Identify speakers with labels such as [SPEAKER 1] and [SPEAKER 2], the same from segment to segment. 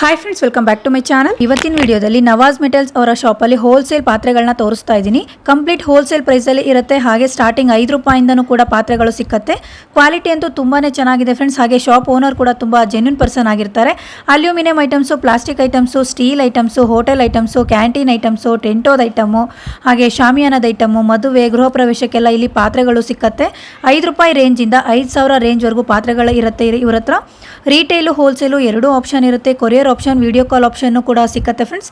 [SPEAKER 1] Hi friends welcome back to my channel ಇವತ್ತಿನ ವಿಡಿಯೋದಲ್ಲಿ Nawaz metals ಅವರ ಶಾಪಲ್ಲಿ ಹೋಲ್ಸೇಲ್ ಪಾತ್ರೆಗಳನ್ನ ತೋರಿಸ್ತಾ ಇದ್ದೀನಿ. ಕಂಪ್ಲೀಟ್ ಹೋಲ್ಸೇಲ್ ಪ್ರೈಸಲ್ಲಿ ಇರುತ್ತೆ. ಹಾಗೆ ಸ್ಟಾರ್ಟಿಂಗ್ ಐದು ರೂಪಾಯಿಂದನೂ ಕೂಡ ಪಾತ್ರೆಗಳು ಸಿಕ್ಕತ್ತೆ. ಕ್ವಾಲಿಟಿ ಅಂತೂ ತುಂಬಾನೇ ಚೆನ್ನಾಗಿದೆ ಫ್ರೆಂಡ್ಸ್ ಹಾಗೆ ಶಾಪ್ ಓನರ್ ಕೂಡ ತುಂಬ ಜೆನ್ಯೂನ್ ಪರ್ಸನ್ ಆಗಿರ್ತಾರೆ. Aluminium items plastic items steel items hotel items canteen items ಟೆಂಟೋದ item ಹಾಗೆ ಶಾಮಿಯಾನದ ಐಟಮು ಮದುವೆ, ಗೃಹ ಪ್ರವೇಶಕ್ಕೆಲ್ಲ ಇಲ್ಲಿ ಪಾತ್ರೆಗಳು ಸಿಕ್ಕತ್ತೆ. ಐದು ರೂಪಾಯಿ ರೇಂಜಿಂದ ಐದು ಸಾವಿರ ರೇಂಜ್ವರೆಗೂ ಪಾತ್ರೆಗಳು ಇರುತ್ತೆ. ಇವರತ್ರ ಹತ್ರ. ರೀಟೇಲು ಹೋಲ್ಸೇಲು ಎರಡೂ ಆಪ್ಷನ್ ಇರುತ್ತೆ. ಕೊರಿಯರ್ ಆಪ್ಷನ್ ವಿಡಿಯೋ ಕಾಲ್ ಆಪ್ಷನ್ನು ಕೂಡ ಸಿಕ್ಕತ್ತೆ ಫ್ರೆಂಡ್ಸ್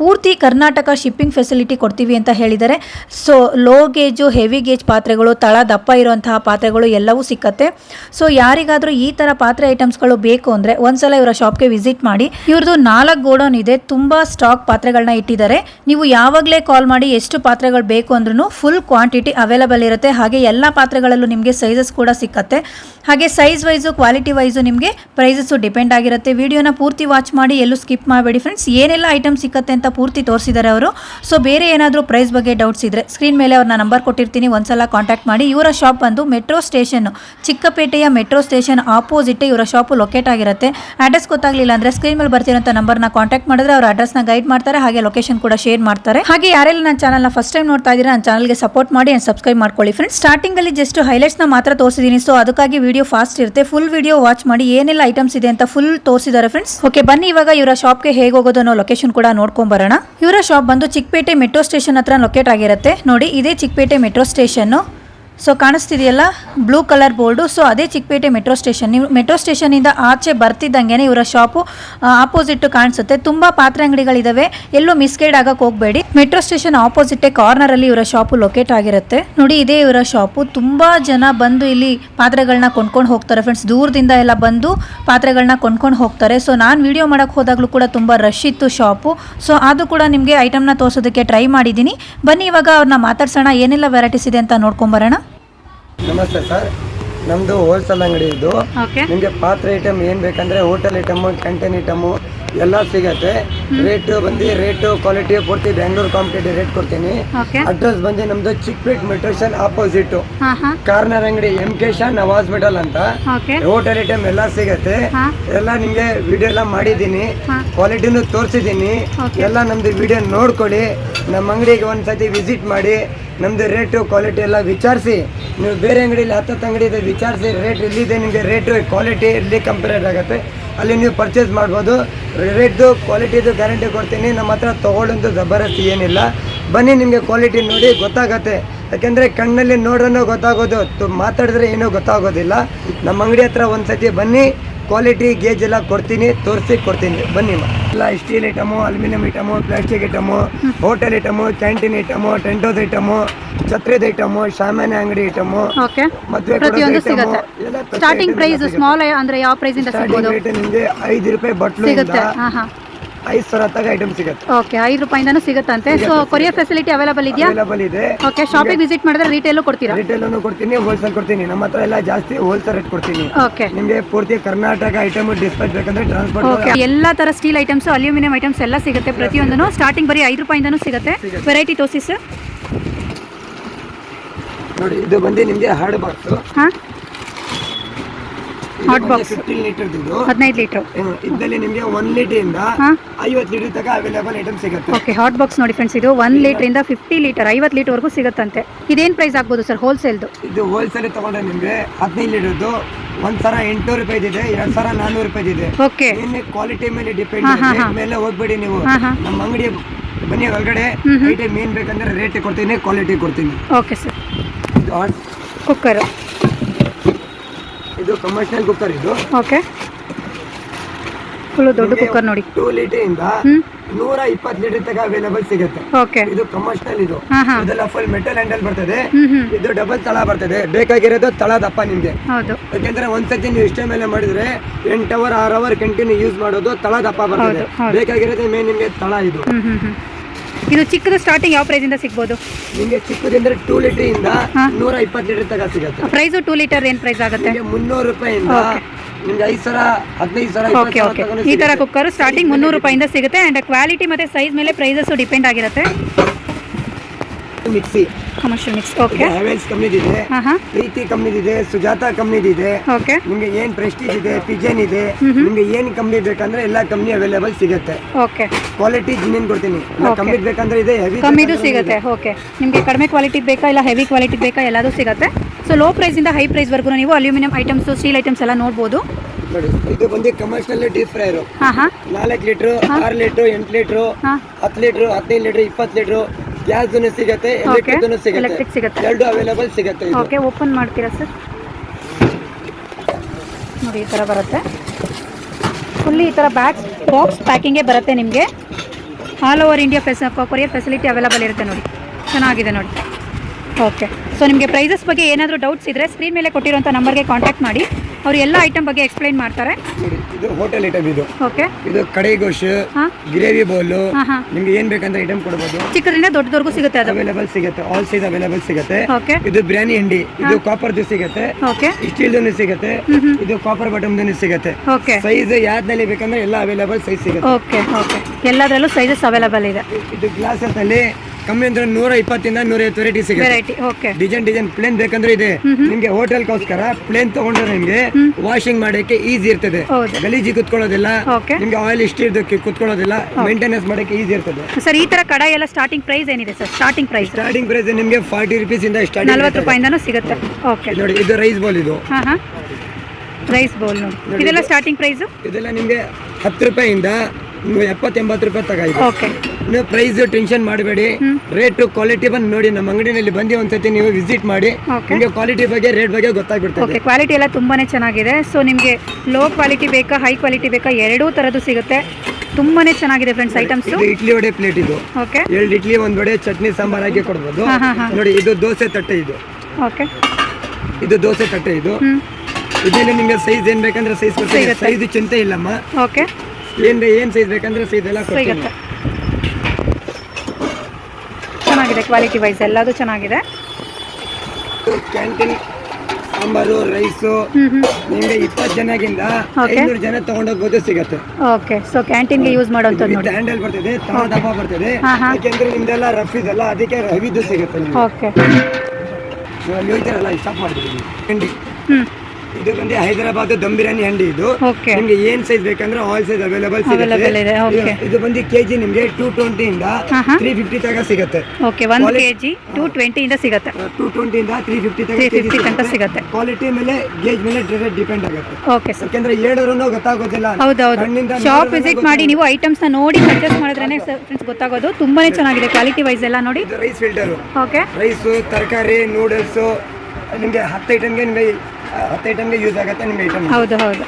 [SPEAKER 1] ಪೂರ್ತಿ ಕರ್ನಾಟಕ ಶಿಪ್ಪಿಂಗ್ ಫೆಸಿಲಿಟಿ ಕೊಡ್ತೀವಿ ಅಂತ ಹೇಳಿದ್ದಾರೆ. So low gauge heavy gauge ಪಾತ್ರೆಗಳು, ತಳ, ದಪ್ಪ ಇರುವಂತಹ ಪಾತ್ರೆಗಳು ಎಲ್ಲವೂ ಸಿಕ್ಕತ್ತೆ. ಸೊ ಯಾರಿಗಾದರೂ ಈ ಥರ ಪಾತ್ರೆ ಐಟಮ್ಸ್ಗಳು ಬೇಕು ಅಂದರೆ ಒಂದ್ಸಲ ಇವರ ಶಾಪ್ಗೆ ವಿಸಿಟ್ ಮಾಡಿ. ಇವ್ರದ್ದು ನಾಲ್ಕು ಗೋಡೌನ್ ಇದೆ, ತುಂಬ ಸ್ಟಾಕ್ ಪಾತ್ರೆಗಳನ್ನ ಇಟ್ಟಿದ್ದಾರೆ. ನೀವು ಯಾವಾಗಲೇ ಕಾಲ್ ಮಾಡಿ ಎಷ್ಟು ಪಾತ್ರೆಗಳು ಬೇಕು ಅಂದ್ರೂ ಫುಲ್ ಕ್ವಾಂಟಿಟಿ ಅವೈಲಬಲ್ ಇರುತ್ತೆ. ಹಾಗೆ ಎಲ್ಲ ಪಾತ್ರೆಗಳಲ್ಲೂ ನಿಮಗೆ ಸೈಜಸ್ ಕೂಡ ಸಿಕ್ಕತ್ತೆ. ಹಾಗೆ ಸೈಜ್ ವೈಸು ಕ್ವಾಲಿಟಿ ವೈಸು ನಿಮಗೆ ಪ್ರೈಸಸ್ಸು ಡಿಪೆಂಡ್ ಆಗಿರುತ್ತೆ. ವಿಡಿಯೋನ ಪೂರ್ತಿ ವಾಚ್ ಮಾಡಿ ಎಲ್ಲೂ ಸ್ಕಿಪ್ ಮಾಡಬೇಡಿ ಫ್ರೆಂಡ್ಸ್. ಏನೆಲ್ಲ ಐಟಮ್ ಸಿಕ್ಕತ್ತೆ ಅಂತ ಪೂರ್ತಿ ತೋರಿಸಿದ್ದಾರೆ ಅವರು. ಸೊ ಬೇರೆ ಏನಾದರೂ ಪ್ರೈಸ್ ಬಗ್ಗೆ ಡೌಟ್ಸ್ ಇದ್ದರೆ ಸ್ಕ್ರೀನ್ ಮೇಲೆ ಅವ್ರನ್ನ ನಂಬರ್ ಕೊಟ್ಟಿರ್ತೀನಿ. ಒಂದ್ಸಲ ಕಾಂಟ್ಯಾಕ್ಟ್ ಮಾಡಿ. ಇವರ ಶಾಪ್ ಬಂದು ಮೆಟ್ರೋ ಸ್ಟೇಷನ್ ಚಿಕ್ಕಪೇಟೆಯ ಮೆಟ್ರೋ ಸ್ಟೇಷನ್ ಆಪೋಸಿಟ್ ಇವರ ಶಾಪು ಲೊಕೇಟ್ ಆಗಿರುತ್ತೆ. ಅಡ್ರೆಸ್ ಗೊತ್ತಾಗಲಿಲ್ಲ ಅಂದರೆ ಸ್ಕ್ರೀನ್ ಮೇಲೆ ಬರ್ತಿರೋಂಥ ನಂಬರ್ನ ಕಾಂಟ್ಯಾಕ್ಟ್ ಮಾಡಿದ್ರೆ ಅವ್ರ ಅಡ್ರೆಸ್ನ ಗೈಡ್ ಮಾಡ್ತಾರೆ. ಹಾಗೆ ಲೊಕೇಶನ್ ಕೂಡ ಶೇರ್ ಮಾಡ್ತಾರೆ. ಹಾಗೆ ಯಾರೆಲ್ಲ ನನ್ನ ಚಾನಲ್ನ ಫಸ್ಟ್ ಟೈಮ್ ನೋಡ್ತಾ ಇದ್ದೀರಾ, ನನ್ನ ಚಾನಲ್ಗೆ ಸಪೋರ್ಟ್ ಮಾಡಿ ಅಂಡ್ ಸಬ್ಸ್ಕ್ರೈಬ್ ಮಾಡ್ಕೊಳ್ಳಿ ಫ್ರೆಂಡ್ಸ್ ಸ್ಟಾರ್ಟಿಂಗಲ್ಲಿ ಜಸ್ಟ್ ಹೈಲೈಟ್ಸ್ನ ಮಾತ್ರ ತೋರಿಸಿದ್ದೀನಿ. ಸೊ ಅದಕ್ಕಾಗಿ ವಿಡಿಯೋ ಫಾಸ್ಟ್ ಇರುತ್ತೆ. ಫುಲ್ ವಿಡಿಯೋ ವಾಚ್ ಮಾಡಿ ಏನೆಲ್ಲ ಐಟಮ್ಸ್ ಇದೆ ಅಂತ ಫುಲ್ ತೋರಿಸಿದ್ದಾರೆ ಫ್ರೆಂಡ್ಸ್ ಓಕೆ ಬನ್ನಿ. ಇವಾಗ ಇವರ ಶಾಪ್ಗೆ ಹೇಗೆ ಹೋಗೋದು ಅನ್ನೋ ಲೊಕೇಶನ್ ಕೂಡ ನೋಡ್ಕೊಂಡ್ ಬರೋಣ. ಇವರ ಶಾಪ್ ಬಂದು ಚಿಕ್ಕಪೇಟೆ ಮೆಟ್ರೋ ಸ್ಟೇಷನ್ ಹತ್ರ ಲೊಕೇಟ್ ಆಗಿರುತ್ತೆ. ನೋಡಿ, ಇದೇ ಚಿಕ್ಕಪೇಟೆ ಮೆಟ್ರೋ ಸ್ಟೇಷನ್ ಸೊ ಕಾಣಿಸ್ತಿದೆಯಲ್ಲ? ಬ್ಲೂ ಕಲರ್ ಬೋರ್ಡು ಸೊ ಅದೇ ಚಿಕ್ಕಪೇಟೆ ಮೆಟ್ರೋ ಸ್ಟೇಷನ್ ನೀವು ಮೆಟ್ರೋ ಸ್ಟೇಷನಿಂದ ಆಚೆ ಬರ್ತಿದ್ದಂಗೆ ಇವರ ಶಾಪು ಆಪೋಸಿಟ್ ಕಾಣಿಸುತ್ತೆ. ತುಂಬ ಪಾತ್ರೆ ಅಂಗಡಿಗಳಿದಾವೆ. ಎಲ್ಲೂ ಮಿಸ್ಗೈಡ್ ಆಗಕ್ಕೆ ಹೋಗಬೇಡಿ. ಮೆಟ್ರೋ ಸ್ಟೇಷನ್ ಆಪೋಸಿಟ್ ಕಾರ್ನರ್ ಅಲ್ಲಿ ಇವರ ಶಾಪು ಲೊಕೇಟ್ ಆಗಿರುತ್ತೆ. ನೋಡಿ, ಇದೇ ಇವರ ಶಾಪು ತುಂಬಾ ಜನ ಬಂದು ಇಲ್ಲಿ ಪಾತ್ರೆಗಳನ್ನ ಕೊಂಡ್ಕೊಂಡು ಹೋಗ್ತಾರೆ ಫ್ರೆಂಡ್ಸ್ ದೂರದಿಂದ ಎಲ್ಲ ಬಂದು ಪಾತ್ರೆಗಳನ್ನ ಕೊಂಡ್ಕೊಂಡು ಹೋಗ್ತಾರೆ. ಸೊ ನಾನು ವಿಡಿಯೋ ಮಾಡೋಕ್ಕೆ ಹೋದಾಗಲೂ ಕೂಡ ತುಂಬ ರಶ್ ಇತ್ತು ಶಾಪು ಸೊ ಅದು ಕೂಡ ನಿಮಗೆ ಐಟಮ್ನ ತೋರಿಸೋದಕ್ಕೆ ಟ್ರೈ ಮಾಡಿದ್ದೀನಿ. ಬನ್ನಿ, ಇವಾಗ ಅವ್ರನ್ನ ಮಾತಾಡ್ಸೋಣ. ಏನೆಲ್ಲ ವೆರೈಟೀಸ್ ಇದೆ ಅಂತ ನೋಡ್ಕೊಂಬರೋಣ
[SPEAKER 2] ನಮಸ್ತೆ ಸರ್. ನಮ್ದು ಹೋಲ್ಸೇಲ್ ಅಂಗಡಿ ಇದು. ನಿಮಗೆ ಪಾತ್ರೆ ಐಟಮ್ ಏನ್ ಬೇಕಂದ್ರೆ ಹೋಟೆಲ್ ಐಟಮ್ ಕ್ಯಾಂಟೀನ್ ಐಟಮು ಎಲ್ಲ ಸಿಗತ್ತೆ. ರೇಟ್ ಬಂದು ರೇಟ್ ಕ್ವಾಲಿಟಿ ಪೂರ್ತಿ ಬೆಂಗಳೂರು ಕಾಂಪಿಟೇಟಿವ್ ರೇಟ್ ಕೊಡ್ತೀನಿ. ಅಡ್ರೆಸ್ ಬಂದು ನಮ್ದು Chickpet metro station opposite corner ಅಂಗಡಿ M K Shah Nawaz hospital ಅಂತ. ಹೋಟೆಲ್ ಐಟಮ್ ಎಲ್ಲ ಸಿಗತ್ತೆ. ಎಲ್ಲ ನಿಮಗೆ ವಿಡಿಯೋ ಎಲ್ಲ ಮಾಡಿದ್ದೀನಿ. ಕ್ವಾಲಿಟಿನೂ ತೋರಿಸಿದ್ದೀನಿ. ಎಲ್ಲ ನಮ್ದು ವಿಡಿಯೋ ನೋಡ್ಕೊಳ್ಳಿ ನಮ್ಮ ಅಂಗಡಿಗೆ ಒಂದ್ಸತಿ ವಿಸಿಟ್ ಮಾಡಿ. ನಮ್ದು ರೇಟು ಕ್ವಾಲಿಟಿ ಎಲ್ಲ ವಿಚಾರಿಸಿ. ನೀವು ಬೇರೆ ಅಂಗಡಿಯಲ್ಲಿ ಹತ್ತತ್ತು ಅಂಗಡಿ ಇದೆ ವಿಚಾರಿಸಿ. ರೇಟ್ ಇಲ್ಲಿದೆ ನಿಮಗೆ ರೇಟು ಕ್ವಾಲಿಟಿ ಇಲ್ಲಿ ಕಂಪೇರ್ ಆಗುತ್ತೆ. ಅಲ್ಲಿ ನೀವು ಪರ್ಚೇಸ್ ಮಾಡ್ಬೋದು. ರೇಟ್ದು ಕ್ವಾಲಿಟಿದು ಗ್ಯಾರಂಟಿ ಕೊಡ್ತೀನಿ. ನಮ್ಮ ಹತ್ರ ತೊಗೊಳ್ಳೋದು ಜಬರದಸ್ತಿ ಏನಿಲ್ಲ. ಬನ್ನಿ ನಿಮಗೆ ಕ್ವಾಲಿಟಿ ನೋಡಿ, ಗೊತ್ತಾಗತ್ತೆ. ಯಾಕೆಂದರೆ ಕಣ್ಣಲ್ಲಿ ನೋಡ್ರೂ ಗೊತ್ತಾಗೋದು. ಮಾತಾಡಿದ್ರೆ ಏನೂ ಗೊತ್ತಾಗೋದಿಲ್ಲ. ನಮ್ಮ ಅಂಗಡಿ ಹತ್ರ ಒಂದ್ಸತಿ ಬನ್ನಿ. ಕ್ವಾಲಿಟಿ ಗೇಜ್ ಎಲ್ಲ ಕೊಡ್ತೀನಿ ತೋರಿಸಿ ಕೊಡ್ತೀನಿ. ಬನ್ನಿ. ಎಲ್ಲ steel item aluminium item plastic item hotel item canteen item ಟೆಂಟೋದ item ಛತ್ರದ ಐಟಮು ಶಾಮಾನ್ಯ ಅಂಗಡಿ ಐಟಮು
[SPEAKER 1] ಓಕೆ
[SPEAKER 2] ಮದುವೆ
[SPEAKER 1] ಪ್ರತಿಯೊಂದು ಸಿಗುತ್ತೆ. ಸ್ಟಾರ್ಟಿಂಗ್ ಪ್ರೈಸ್ ಸ್ಮಾಲ್ ಅಂದ್ರೆ ಯಾವ ಪ್ರೈಸ್ ಇಂದ
[SPEAKER 2] ನಿಮಗೆ ರೂಪಾಯಿ ಬಟ್ಲು
[SPEAKER 1] ಸಿಗುತ್ತೆ.
[SPEAKER 2] ಐದು ಸಾವಿರ ತಗ ಐಟಮ್ ಸಿಗುತ್ತೆ.
[SPEAKER 1] ಓಕೆ ಐದು ರೂಪಾಯಿಂದನೂ ಸಿಗುತ್ತಂತೆ. ಸೊ ಕೊರಿಯರ್ ಫೆಸಿಲಿಟಿ ಅವೈಲೇಬಲ್ ಇದೆಯಾ?
[SPEAKER 2] ಅವೈಲಬಲ್ ಇದೆ.
[SPEAKER 1] ಓಕೆ ಶಾಪಿಗೆ ವಿಸಿಟ್ ಮಾಡಿದ್ರೆ ರಿಟೇಲು ಕೊಡ್ತೀರಾ?
[SPEAKER 2] ರಿಟೇಲ್ ಕೊಡ್ತೀನಿ ಹೋಲ್ಸೇಲ್ ಕೊಡ್ತೀನಿ. ನಮ್ಮ ಹತ್ರ ಎಲ್ಲ ಜಾಸ್ತಿ ಹೋಲ್ಸೇಲ್ ರೇಟ್ ಕೊಡ್ತೀನಿ.
[SPEAKER 1] ಓಕೆ
[SPEAKER 2] ನಿಮಗೆ ಪೂರ್ತಿ ಕರ್ನಾಟಕ ಐಟಮ್ ಡಿಸ್ಪ್ಯಾಚ್ ಬೇಕಂದ್ರೆ ಟ್ರಾನ್ಸ್ಪೋರ್ಟ್
[SPEAKER 1] ಓಕೆ ಎಲ್ಲ ತರ ಸ್ಟೀಲ್ ಐಟಮ್ಸ್ ಅಲ್ಯೂಮಿನಿಯಂ ಐಟಮ್ಸ್ ಎಲ್ಲ ಸಿಗುತ್ತೆ ಪ್ರತಿಯೊಂದನು ಸ್ಟಾರ್ಟಿಂಗ್ ಬರೀ ಐದು ರೂಪಾಯಿಂದನೂ ಸಿಗುತ್ತೆ. ವೆರೈಟಿ ತೋರಿಸಿ ಸರ್
[SPEAKER 2] ನೋಡಿ ಇದು ಬಂದು ನಿಮಗೆ ಹಾರ್ಡ್ ಬಾಕ್ಸ್
[SPEAKER 1] ಹಾಂ? Hot ಬಾಕ್ಸ್
[SPEAKER 2] ಫಿಫ್ಟೀನ್ ಲೀಟರ್ ಇದು
[SPEAKER 1] ಹದಿನೈದು ಲೀಟರ್
[SPEAKER 2] ಇದರಲ್ಲಿ ನಿಮಗೆ ಒನ್ ಲೀಟರ್ ಇಂದ ಐವತ್ತು ಲೀಟರ್ ತಗ ಅವೈಲೇಬಲ್ ಐಟಮ್ ಸಿಗುತ್ತೆ.
[SPEAKER 1] ಓಕೆ ಹಾಟ್ ಬಾಕ್ಸ್ ನೋಡಿ ಫ್ರೆಂಡ್ಸ್ ಇದು ಒನ್ ಇಂದ ಫಿಫ್ಟಿ ಲೀಟರ್ ಐವತ್ತು ಲೀಟರ್ವರೆಗೂ ಸಿಗುತ್ತಂತೆ. ಇದೇನು ಪ್ರೈಸ್ ಆಗ್ಬೋದು ಸರ್ ಹೋಲ್ಸೇಲ್ದು
[SPEAKER 2] ಇದು ಹೋಲ್ಸೇಲ್ ತಗೊಂಡ್ರೆ ನಿಮಗೆ ಹದಿನೈದು ಲೀಟರ್ದು ಒಂದ್ ಸಾವಿರ ಎಂಟುನೂರು ರೂಪಾಯಿ ಇದೆ ಎರಡ್ ಸಾವಿರ ನಾನ್ನೂರು ರೂಪಾಯಿ ಇದೆ.
[SPEAKER 1] ಓಕೆ
[SPEAKER 2] ಏನೇ ಕ್ವಾಲಿಟಿ ಮೇಲೆ ಡಿಪೆಂಡ್. ಮೇಲೆ ಹೋಗ್ಬೇಡಿ ನೀವು. ನಮ್ಮ ಅಂಗಡಿ ಬನ್ನಿ ಒಳಗಡೆ. ಐಟಮ್ ಏನ್ ಬೇಕಂದ್ರೆ ರೇಟ್ ಕೊಡ್ತೀನಿ ಕ್ವಾಲಿಟಿ ಕೊಡ್ತೀನಿ.
[SPEAKER 1] ಓಕೆ ಸರ್ ಕುಕ್ಕರು
[SPEAKER 2] ಇದು ಕಮರ್ಷಿಯಲ್ ಕುಕ್ಕರ್ ಇದು.
[SPEAKER 1] ಓಕೆ. ಫುಲ್ ದೊಡ್ಡ ಕುಕ್ಕರ್ ನೋಡಿ.
[SPEAKER 2] ಟೂ ಲೀಟರ್ ಇಂದ ನೂರ ಇಪ್ಪತ್ತು ಲೀಟರ್ ತನಕ ಅವೈಲೇಬಲ್ ಸಿಗುತ್ತೆ.
[SPEAKER 1] ಓಕೆ.
[SPEAKER 2] ಇದು ಕಮರ್ಷಿಯಲ್ ಇದು. ಇದೆಲ್ಲ ಫುಲ್ ಮೆಟಲ್ ಹ್ಯಾಂಡಲ್ ಬರ್ತದೆ. ಇದು ಡಬಲ್ ತಳ ಬರ್ತದೆ. ಬೇಕಾಗಿರೋದು ತಳ ದಪ್ಪ ನಿಮ್ಗೆ.
[SPEAKER 1] ಹೌದು.
[SPEAKER 2] ಯಾಕೆಂದ್ರೆ ಒಂದ್ಸತಿ ನೀವು ಇಷ್ಟೇ ಮೇಲೆ ಮಾಡಿದ್ರೆ ಎಂಟು hour or hour continue use ಮಾಡೋದು ತಳ ದಪ್ಪ ಬರ್ತದೆ ಬೇಕಾಗಿರೋದು ಮೇನ್ ನಿಮ್ಗೆ ತಳ ಇದು.
[SPEAKER 1] ಇದು ಚಿಕ್ಕದು ಸ್ಟಾರ್ಟಿಂಗ್ ಯಾವ ಇಂದ ಸಿಗ್ಬೋದು?
[SPEAKER 2] ನಿಮ್ಗೆ ಚಿಕ್ಕದಿಂದ ಟೂ ಲೀಟರ್ ಇಂದ
[SPEAKER 1] ಹಾ.
[SPEAKER 2] ನೂರ ಇಪ್ಪತ್ತು ಲೀಟರ್ ತಗ ಸಿಗುತ್ತೆ.
[SPEAKER 1] ಪ್ರೈಸ್ ಟೂ ಲೀಟರ್ ಏನು ಪ್ರೈಸ್ ಆಗುತ್ತೆ?
[SPEAKER 2] ನಿಮ್ಗೆ ಮುನ್ನೂರು ರೂಪಾಯಿಂದ
[SPEAKER 1] ಇಂದ
[SPEAKER 2] ನಿಮಗೆ ಐದು ಸಾವಿರ ಹದಿನೈದು ಸಾವಿರ ಇಪ್ಪತ್ತು
[SPEAKER 1] ಓಕೆ
[SPEAKER 2] ಸಾವಿರ
[SPEAKER 1] ಓಕೆ ಈ ತರ ಕುಕ್ಕರ್ ಸ್ಟಾರ್ಟಿಂಗ್ ಮುನ್ನೂರು ರೂಪಾಯಿಂದ ಸಿಗುತ್ತೆ ಅಂಡ್ ಕ್ವಾಲಿಟಿ ಮತ್ತೆ ಸೈಜ್ ಮೇಲೆ ಪ್ರೈಸಸ್ಸು ಡಿಪೆಂಡ್ ಆಗಿರುತ್ತೆ.
[SPEAKER 2] Mixie
[SPEAKER 1] commercial mix okay
[SPEAKER 2] Havells ಕಂಪ್ನಿದಿದೆ
[SPEAKER 1] ಇದೆ.
[SPEAKER 2] ಪ್ರೀತಿ ಕಂಪ್ನಿದಿದೆ ಸುಜಾತ ಕಂಪ್ನಿದಿದೆ
[SPEAKER 1] ಓಕೆ
[SPEAKER 2] ನಿಮ್ಗೆ ಏನ್ ಪ್ರೆಸ್ಟೀಜ್ ಇದೆ ಪಿಜನ್ ಇದೆ ನಿಮ್ಗೆ ಏನ್ ಕಂಪ್ನಿ ಬೇಕಂದ್ರೆ ಎಲ್ಲ ಕಂಪ್ನಿ ಅವೈಲೇಬಲ್ ಸಿಗುತ್ತೆ.
[SPEAKER 1] ಓಕೆ
[SPEAKER 2] ಕ್ವಾಲಿಟಿ ಜಿನಿನ್ ಕೊಡ್ತೀನಿ. ಕಂಪ್ನಿ ಬೇಕಂದ್ರೆ ಇದೆ ಹೆವಿ
[SPEAKER 1] ಕಮ್ಮಿದು ಸಿಗುತ್ತೆ. ಓಕೆ ನಿಮಗೆ ಕಡಿಮೆ ಕ್ವಾಲಿಟಿ ಬೇಕಾ ಇಲ್ಲ ಹೆವಿ ಕ್ವಾಲಿಟಿ ಬೇಕಾ ಎಲ್ಲದೂ ಸಿಗುತ್ತೆ. ಸೊ ಲೋ ಪ್ರೈಸಿಂದ ಹೈ ಪ್ರೈಸ್ವರೆಗೂ ನೀವು ಅಲ್ಯೂಮಿನಿಯಂ ಐಟಮ್ಸ್ ಸ್ಟೀಲ್ ಐಟಮ್ಸ್ ಎಲ್ಲ ನೋಡ್ಬೋದು.
[SPEAKER 2] ನೋಡಿ ಇದು ಬಂದು ಕಮರ್ಷಿಯಲ್ ಡೀಪ್ ಫ್ರೈರ್ ನಾಲ್ಕು ಲೀಟ್ರು ಆರು ಲೀಟ್ರು ಎಂಟು ಲೀಟ್ರು ಹತ್ತು ಲೀಟ್ರ್ ಹದಿನೈದು ಲೀಟ್ರ್ ಇಪ್ಪತ್ತು ಲೀಟ್ರು ಗ್ಯಾಸ್ ಸಿಗುತ್ತೆ ಎಲೆಕ್ಟ್ರಿಕ್
[SPEAKER 1] ಸಿಗುತ್ತೆ.
[SPEAKER 2] ಸಿಗುತ್ತೆ. ಎರಡು ಅವೈಲೇಬಲ್ ಸಿಗುತ್ತೆ ಇದು.
[SPEAKER 1] ಓಕೆ ಓಪನ್ ಮಾಡ್ತೀರಾ ಸರ್ ನೋಡಿ ಈ ಥರ ಬರುತ್ತೆ. ಫುಲ್ಲಿ ಈ ಥರ ಬ್ಯಾಗ್ ಬಾಕ್ಸ್ ಪ್ಯಾಕಿಂಗೇ ಬರುತ್ತೆ ನಿಮಗೆ. ಆಲ್ ಓವರ್ ಇಂಡಿಯಾ ಫೆಸ ಕೊರಿಯರ್ ಫೆಸಿಲಿಟಿ ಅವೈಲಬಲ್ ಇರುತ್ತೆ ನೋಡಿ. ಚೆನ್ನಾಗಿದೆ ನೋಡಿ. ಓಕೆ ಸೊ ನಿಮಗೆ ಪ್ರೈಸಸ್ ಬಗ್ಗೆ ಏನಾದರೂ ಡೌಟ್ಸ್ ಇದ್ದರೆ ಸ್ಕ್ರೀನ್ ಮೇಲೆ ಕೊಟ್ಟಿರೋಂಥ ನಂಬರ್ಗೆ ಕಾಂಟ್ಯಾಕ್ಟ್ ಮಾಡಿ. ಅವರು ಎಲ್ಲ ಐಟಮ್ ಬಗ್ಗೆ ಎಕ್ಸ್ಪ್ಲೈನ್ ಮಾಡ್ತಾರೆ.
[SPEAKER 2] ನೋಡಿ ಇದು ಹೋಟೆಲ್ ಐಟಮ್ ಇದು.
[SPEAKER 1] ಓಕೆ
[SPEAKER 2] ಇದು ಕಡೆ ಗೋಶ್
[SPEAKER 1] ಹಾಂ.
[SPEAKER 2] ಗ್ರೇವಿ ಬೌಲು
[SPEAKER 1] ಹಾಂ ಹಾಂ.
[SPEAKER 2] ನಿಮ್ಗೆ ಏನ್ ಬೇಕಂತ ಐಟಮ್ ಕೊಡಬಹುದು
[SPEAKER 1] ಚಿಕ್ಕದ್ರಿಂದ ದೊಡ್ಡದವರೆಗೂ ಸಿಗುತ್ತೆ ಅದು.
[SPEAKER 2] ಅವೈಲೇಬಲ್ ಸಿಗುತ್ತೆ ಆಲ್ ಸೈಜ್ ಅವೈಲೇಬಲ್ ಸಿಗುತ್ತೆ.
[SPEAKER 1] ಓಕೆ
[SPEAKER 2] ಇದು ಬಿರಿಯಾನಿ ಹಿಂಡಿ ಇದು ಕಾಪರ್ದು ಸಿಗುತ್ತೆ.
[SPEAKER 1] ಓಕೆ
[SPEAKER 2] ಸ್ಟೀಲ್ ಸಿಗುತ್ತೆ. ಇದು ಕಾಪರ್ ಬಟಮ್ ಸಿಗುತ್ತೆ.
[SPEAKER 1] ಓಕೆ
[SPEAKER 2] ಸೈಜ್ ಯಾವ್ದಲ್ಲಿ ಬೇಕಂದ್ರೆ ಎಲ್ಲ ಅವೈಲೇಬಲ್ ಸೈಜ್ ಸಿಗುತ್ತೆ.
[SPEAKER 1] ಓಕೆ ಓಕೆ ಎಲ್ಲದರಲ್ಲೂ ಸೈಜಸ್ ಅವೈಲಬಲ್ ಇದೆ.
[SPEAKER 2] ಇದು ಗ್ಲಾಸ್ ಅಲ್ಲಿ ಕಮ್ಮಿ ಅಂದ್ರೆ ನೂರ ಇಪ್ಪತ್ತಿಂದ ನೂರ ಐವತ್ತು ವೆರೈಟಿ ಸಿಗುತ್ತೆ.
[SPEAKER 1] ಓಕೆ
[SPEAKER 2] ಡಿಸೈನ್ ಡಿಸೈನ್ ಪ್ಲೇನ್ ಬೇಕಂದ್ರೆ ಇದೆ. ನಿಮ್ಗೆ ಹೋಟೆಲ್ಗೋಸ್ಕರ ಪ್ಲೇನ್ ತಗೊಂಡ್ರೆ ನಿಮ್ಗೆ ವಾಷಿಂಗ್ ಮಾಡಕ್ಕೆ ಈಸಿ ಇರ್ತದೆ.
[SPEAKER 1] ಹೌದು.
[SPEAKER 2] ಗಲೀಜಿ ಕುತ್ಕೊಳ್ಳೋದಿಲ್ಲ ನಿಮ್ಗೆ ಆಯಿಲ್ ಇಷ್ಟ ಇದ್ದಕ್ಕೆ ಕುತ್ಕೊಳ್ಳೋದಿಲ್ಲ ಮೇಂಟೆನೆನ್ಸ್ ಮಾಡಕ್ಕೆ ಈಸಿ ಇರ್ತದೆ.
[SPEAKER 1] ಸರ್ ಈ ತರ ಕಡಾಯಿ ಎಲ್ಲ ಸ್ಟಾರ್ಟಿಂಗ್ ಪ್ರೈಸ್ ಏನಿದೆ sir starting price
[SPEAKER 2] starting price ನಿಮ್ಗೆ ಫಾರ್ಟಿ ರುಪೀಸ್ ಇಂದ
[SPEAKER 1] ನಲ್ವತ್ತು
[SPEAKER 2] ಸ್ಟಾರ್ಟಿಂಗ್
[SPEAKER 1] ರೂಪಾಯಿಂದನೂ ಸಿಗುತ್ತೆ. ಓಕೆ
[SPEAKER 2] ನೋಡಿ ಇದು ರೈಸ್ ಬಾಲ್ ಇದು.
[SPEAKER 1] ಹಾಂ ಹಾಂ. ರೈಸ್ ಬೌಲ್ ನೋಡಿ. ಇದೆಲ್ಲ ಸ್ಟಾರ್ಟಿಂಗ್ ಪ್ರೈಸ್
[SPEAKER 2] ಇದೆಲ್ಲ ನಿಮ್ಗೆ ಹತ್ತು ರೂಪಾಯಿಂದ ನೀವು ಎಪ್ಪತ್ತೆಂಬತ್ತು ರೂಪಾಯಿ ತಗೋ
[SPEAKER 1] ಓಕೆ
[SPEAKER 2] ನೀವು ಪ್ರೈಸ್ ಟೆನ್ಷನ್ ಮಾಡಬೇಡಿ. ರೇಟ್ ಕ್ವಾಲಿಟಿ ಬಂದು ನೋಡಿ ನಮ್ಮ ಅಂಗಡಿನಲ್ಲಿ ಬಂದು ಒಂದ್ಸತಿ ನೀವು ವಿಸಿಟ್ ಮಾಡಿ. ನಿಮಗೆ ಕ್ವಾಲಿಟಿ ಬಗ್ಗೆ ರೇಟ್ ಬಗ್ಗೆ ಗೊತ್ತಾಗ್ಬಿಡ್ತದೆ.
[SPEAKER 1] ಓಕೆ ಕ್ವಾಲಿಟಿ ಎಲ್ಲ ತುಂಬಾನೇ ಚೆನ್ನಾಗಿದೆ. ಸೊ ನಿಮಗೆ ಲೋ ಕ್ವಾಲಿಟಿ ಬೇಕಾ ಹೈ ಕ್ವಾಲಿಟಿ ಬೇಕಾ ಎರಡೂ ಥರದ್ದು ಸಿಗುತ್ತೆ. ತುಂಬಾನೇ ಚೆನ್ನಾಗಿದೆ friends items
[SPEAKER 2] idli vada plate ಇದು.
[SPEAKER 1] ಓಕೆ
[SPEAKER 2] ಎರಡು ಇಡ್ಲಿ ಒಂದ್ ವಡೆ ಚಟ್ನಿ ಸಾಂಬಾರ್ ಹಾಕಿ ಕೊಡ್ಬೋದು. ನೋಡಿ ಇದು ದೋಸೆ ತಟ್ಟೆ ಇದು.
[SPEAKER 1] ಓಕೆ
[SPEAKER 2] ಇದು ದೋಸೆ ತಟ್ಟೆ ಇದು.
[SPEAKER 1] ಇದೇ
[SPEAKER 2] ಇದರಲ್ಲಿ ನಿಮ್ಗೆ ಸೈಜ್ ಏನ್ ಬೇಕಂದ್ರೆ ಸೈಜ್. ಸೈಜ್ ಚಿಂತೆ ಇಲ್ಲಮ್ಮ.
[SPEAKER 1] ಓಕೆ
[SPEAKER 2] ಏನ್ ಏನು ಸೈಜ್ ಬೇಕಂದ್ರೆ ಸೈಜ್ ಎಲ್ಲ
[SPEAKER 1] ಸಿಗುತ್ತೆ. ಚೆನ್ನಾಗಿದೆ ಕ್ವಾಲಿಟಿ ವೈಸ್ ಎಲ್ಲದೂ ಚೆನ್ನಾಗಿದೆ.
[SPEAKER 2] ಕ್ಯಾಂಟೀನ್ ಸಾಂಬಾರು ರೈಸು ನಿಮಗೆ ಇಪ್ಪತ್ತು ಜನಗಿಂದ
[SPEAKER 1] Okay.
[SPEAKER 2] ಐನೂರು ಜನ ತಗೊಂಡೋಗ್ಬೋದು ಸಿಗುತ್ತೆ.
[SPEAKER 1] ಓಕೆ ಸೊ ಕ್ಯಾಂಟೀನ್ಗೆ ಯೂಸ್ ಮಾಡೋಂಥದ್ದು ನೋಡಿ.
[SPEAKER 2] ಹ್ಯಾಂಡಲ್ ಬರ್ತದೆ ತವ ಡಬ್ಬ ಬರ್ತದೆ. ಯಾಕೆಂದ್ರೆ ನಿಮ್ದೆಲ್ಲ ರಫ್ ಇದೆಲ್ಲ ಅದಕ್ಕೆ ರವಿದು ಸಿಗುತ್ತೆ
[SPEAKER 1] ಓಕೆ
[SPEAKER 2] ಅಲ್ಲಿ ಹೋಗ್ತಾರಲ್ಲ ಸ್ಟಾಪ್ ಮಾಡ್ತೀವಿ
[SPEAKER 1] ಹ್ಞೂ
[SPEAKER 2] ಇದು ಬಂದು ಹೈದರಾಬಾದ್ ದಮ್ ಬಿರಿಯಾನಿ ಹಂಡಿ ಇದು. ನಿಮ್ಗೆ ಏನ್ ಸೈಜ್ ಬೇಕಂದ್ರೆ ಆಲ್ ಸೈಜ್ ಅವೈಲೇಬಲ್
[SPEAKER 1] ಸಿಗುತ್ತೆ. ಇದೆ.
[SPEAKER 2] ಇದು ಬಂದು ಕೆಜಿ ನಿಮ್ಗೆ ಟೂ ಟ್ವೆಂಟಿ ಇಂದ. ತ್ರೀ ಫಿಫ್ಟಿ ತನಕ ಸಿಗುತ್ತೆ.
[SPEAKER 1] Okay one
[SPEAKER 2] KG
[SPEAKER 1] K G two ಟ್ವೆಂಟಿಯಿಂದ ಸಿಗುತ್ತೆ
[SPEAKER 2] ಟೂ ಟ್ವೆಂಟಿ ಇಂದ ತ್ರೀ ಫಿಫ್ಟಿ
[SPEAKER 1] ತ್ರೀ ಫಿಫ್ಟಿ ತನಕ ಸಿಗುತ್ತೆ.
[SPEAKER 2] ಕ್ವಾಲಿಟಿ ಮೇಲೆ ಗೇಜ್ ಮೇಲೆ ರೇಟ್ ಡಿಪೆಂಡ್ ಆಗುತ್ತೆ.
[SPEAKER 1] ಓಕೆ ಸರ್
[SPEAKER 2] ಯಾಕಂದ್ರೆ ಹೇಳಿದ್ರು ಗೊತ್ತಾಗೋದಿಲ್ಲ.
[SPEAKER 1] ಹೌದೌದು.
[SPEAKER 2] ಹೌದು
[SPEAKER 1] ಶಾಪ್ ವಿಸಿಟ್ ಮಾಡಿ ನೀವು ಐಟಮ್ಸ್ನ ನೋಡಿ ಪರ್ಚೇಸ್ ಮಾಡಿದ್ರೆ ಫ್ರೆಂಡ್ಸ್ ಗೊತ್ತಾಗೋದು. ತುಂಬಾನೇ ಚೆನ್ನಾಗಿದೆ ಕ್ವಾಲಿಟಿ ವೈಸ್ ಎಲ್ಲ ನೋಡಿ.
[SPEAKER 2] ರೈಸ್ ಫಿಲ್ಟರ್
[SPEAKER 1] ಓಕೆ
[SPEAKER 2] ರೈಸ್ ತರಕಾರಿ ನೂಡಲ್ಸ್ ನಿಮಗೆ ಹತ್ತು ಐಟಮ್ಗೆ ನಿಮಗೆ ಹತ್ತು ಐಟಮ್ಗೆ ಯೂಸ್ ಆಗುತ್ತೆ ನಿಮ್ಮ ಐಟಮ್
[SPEAKER 1] ಹೌದು ಹೌದು.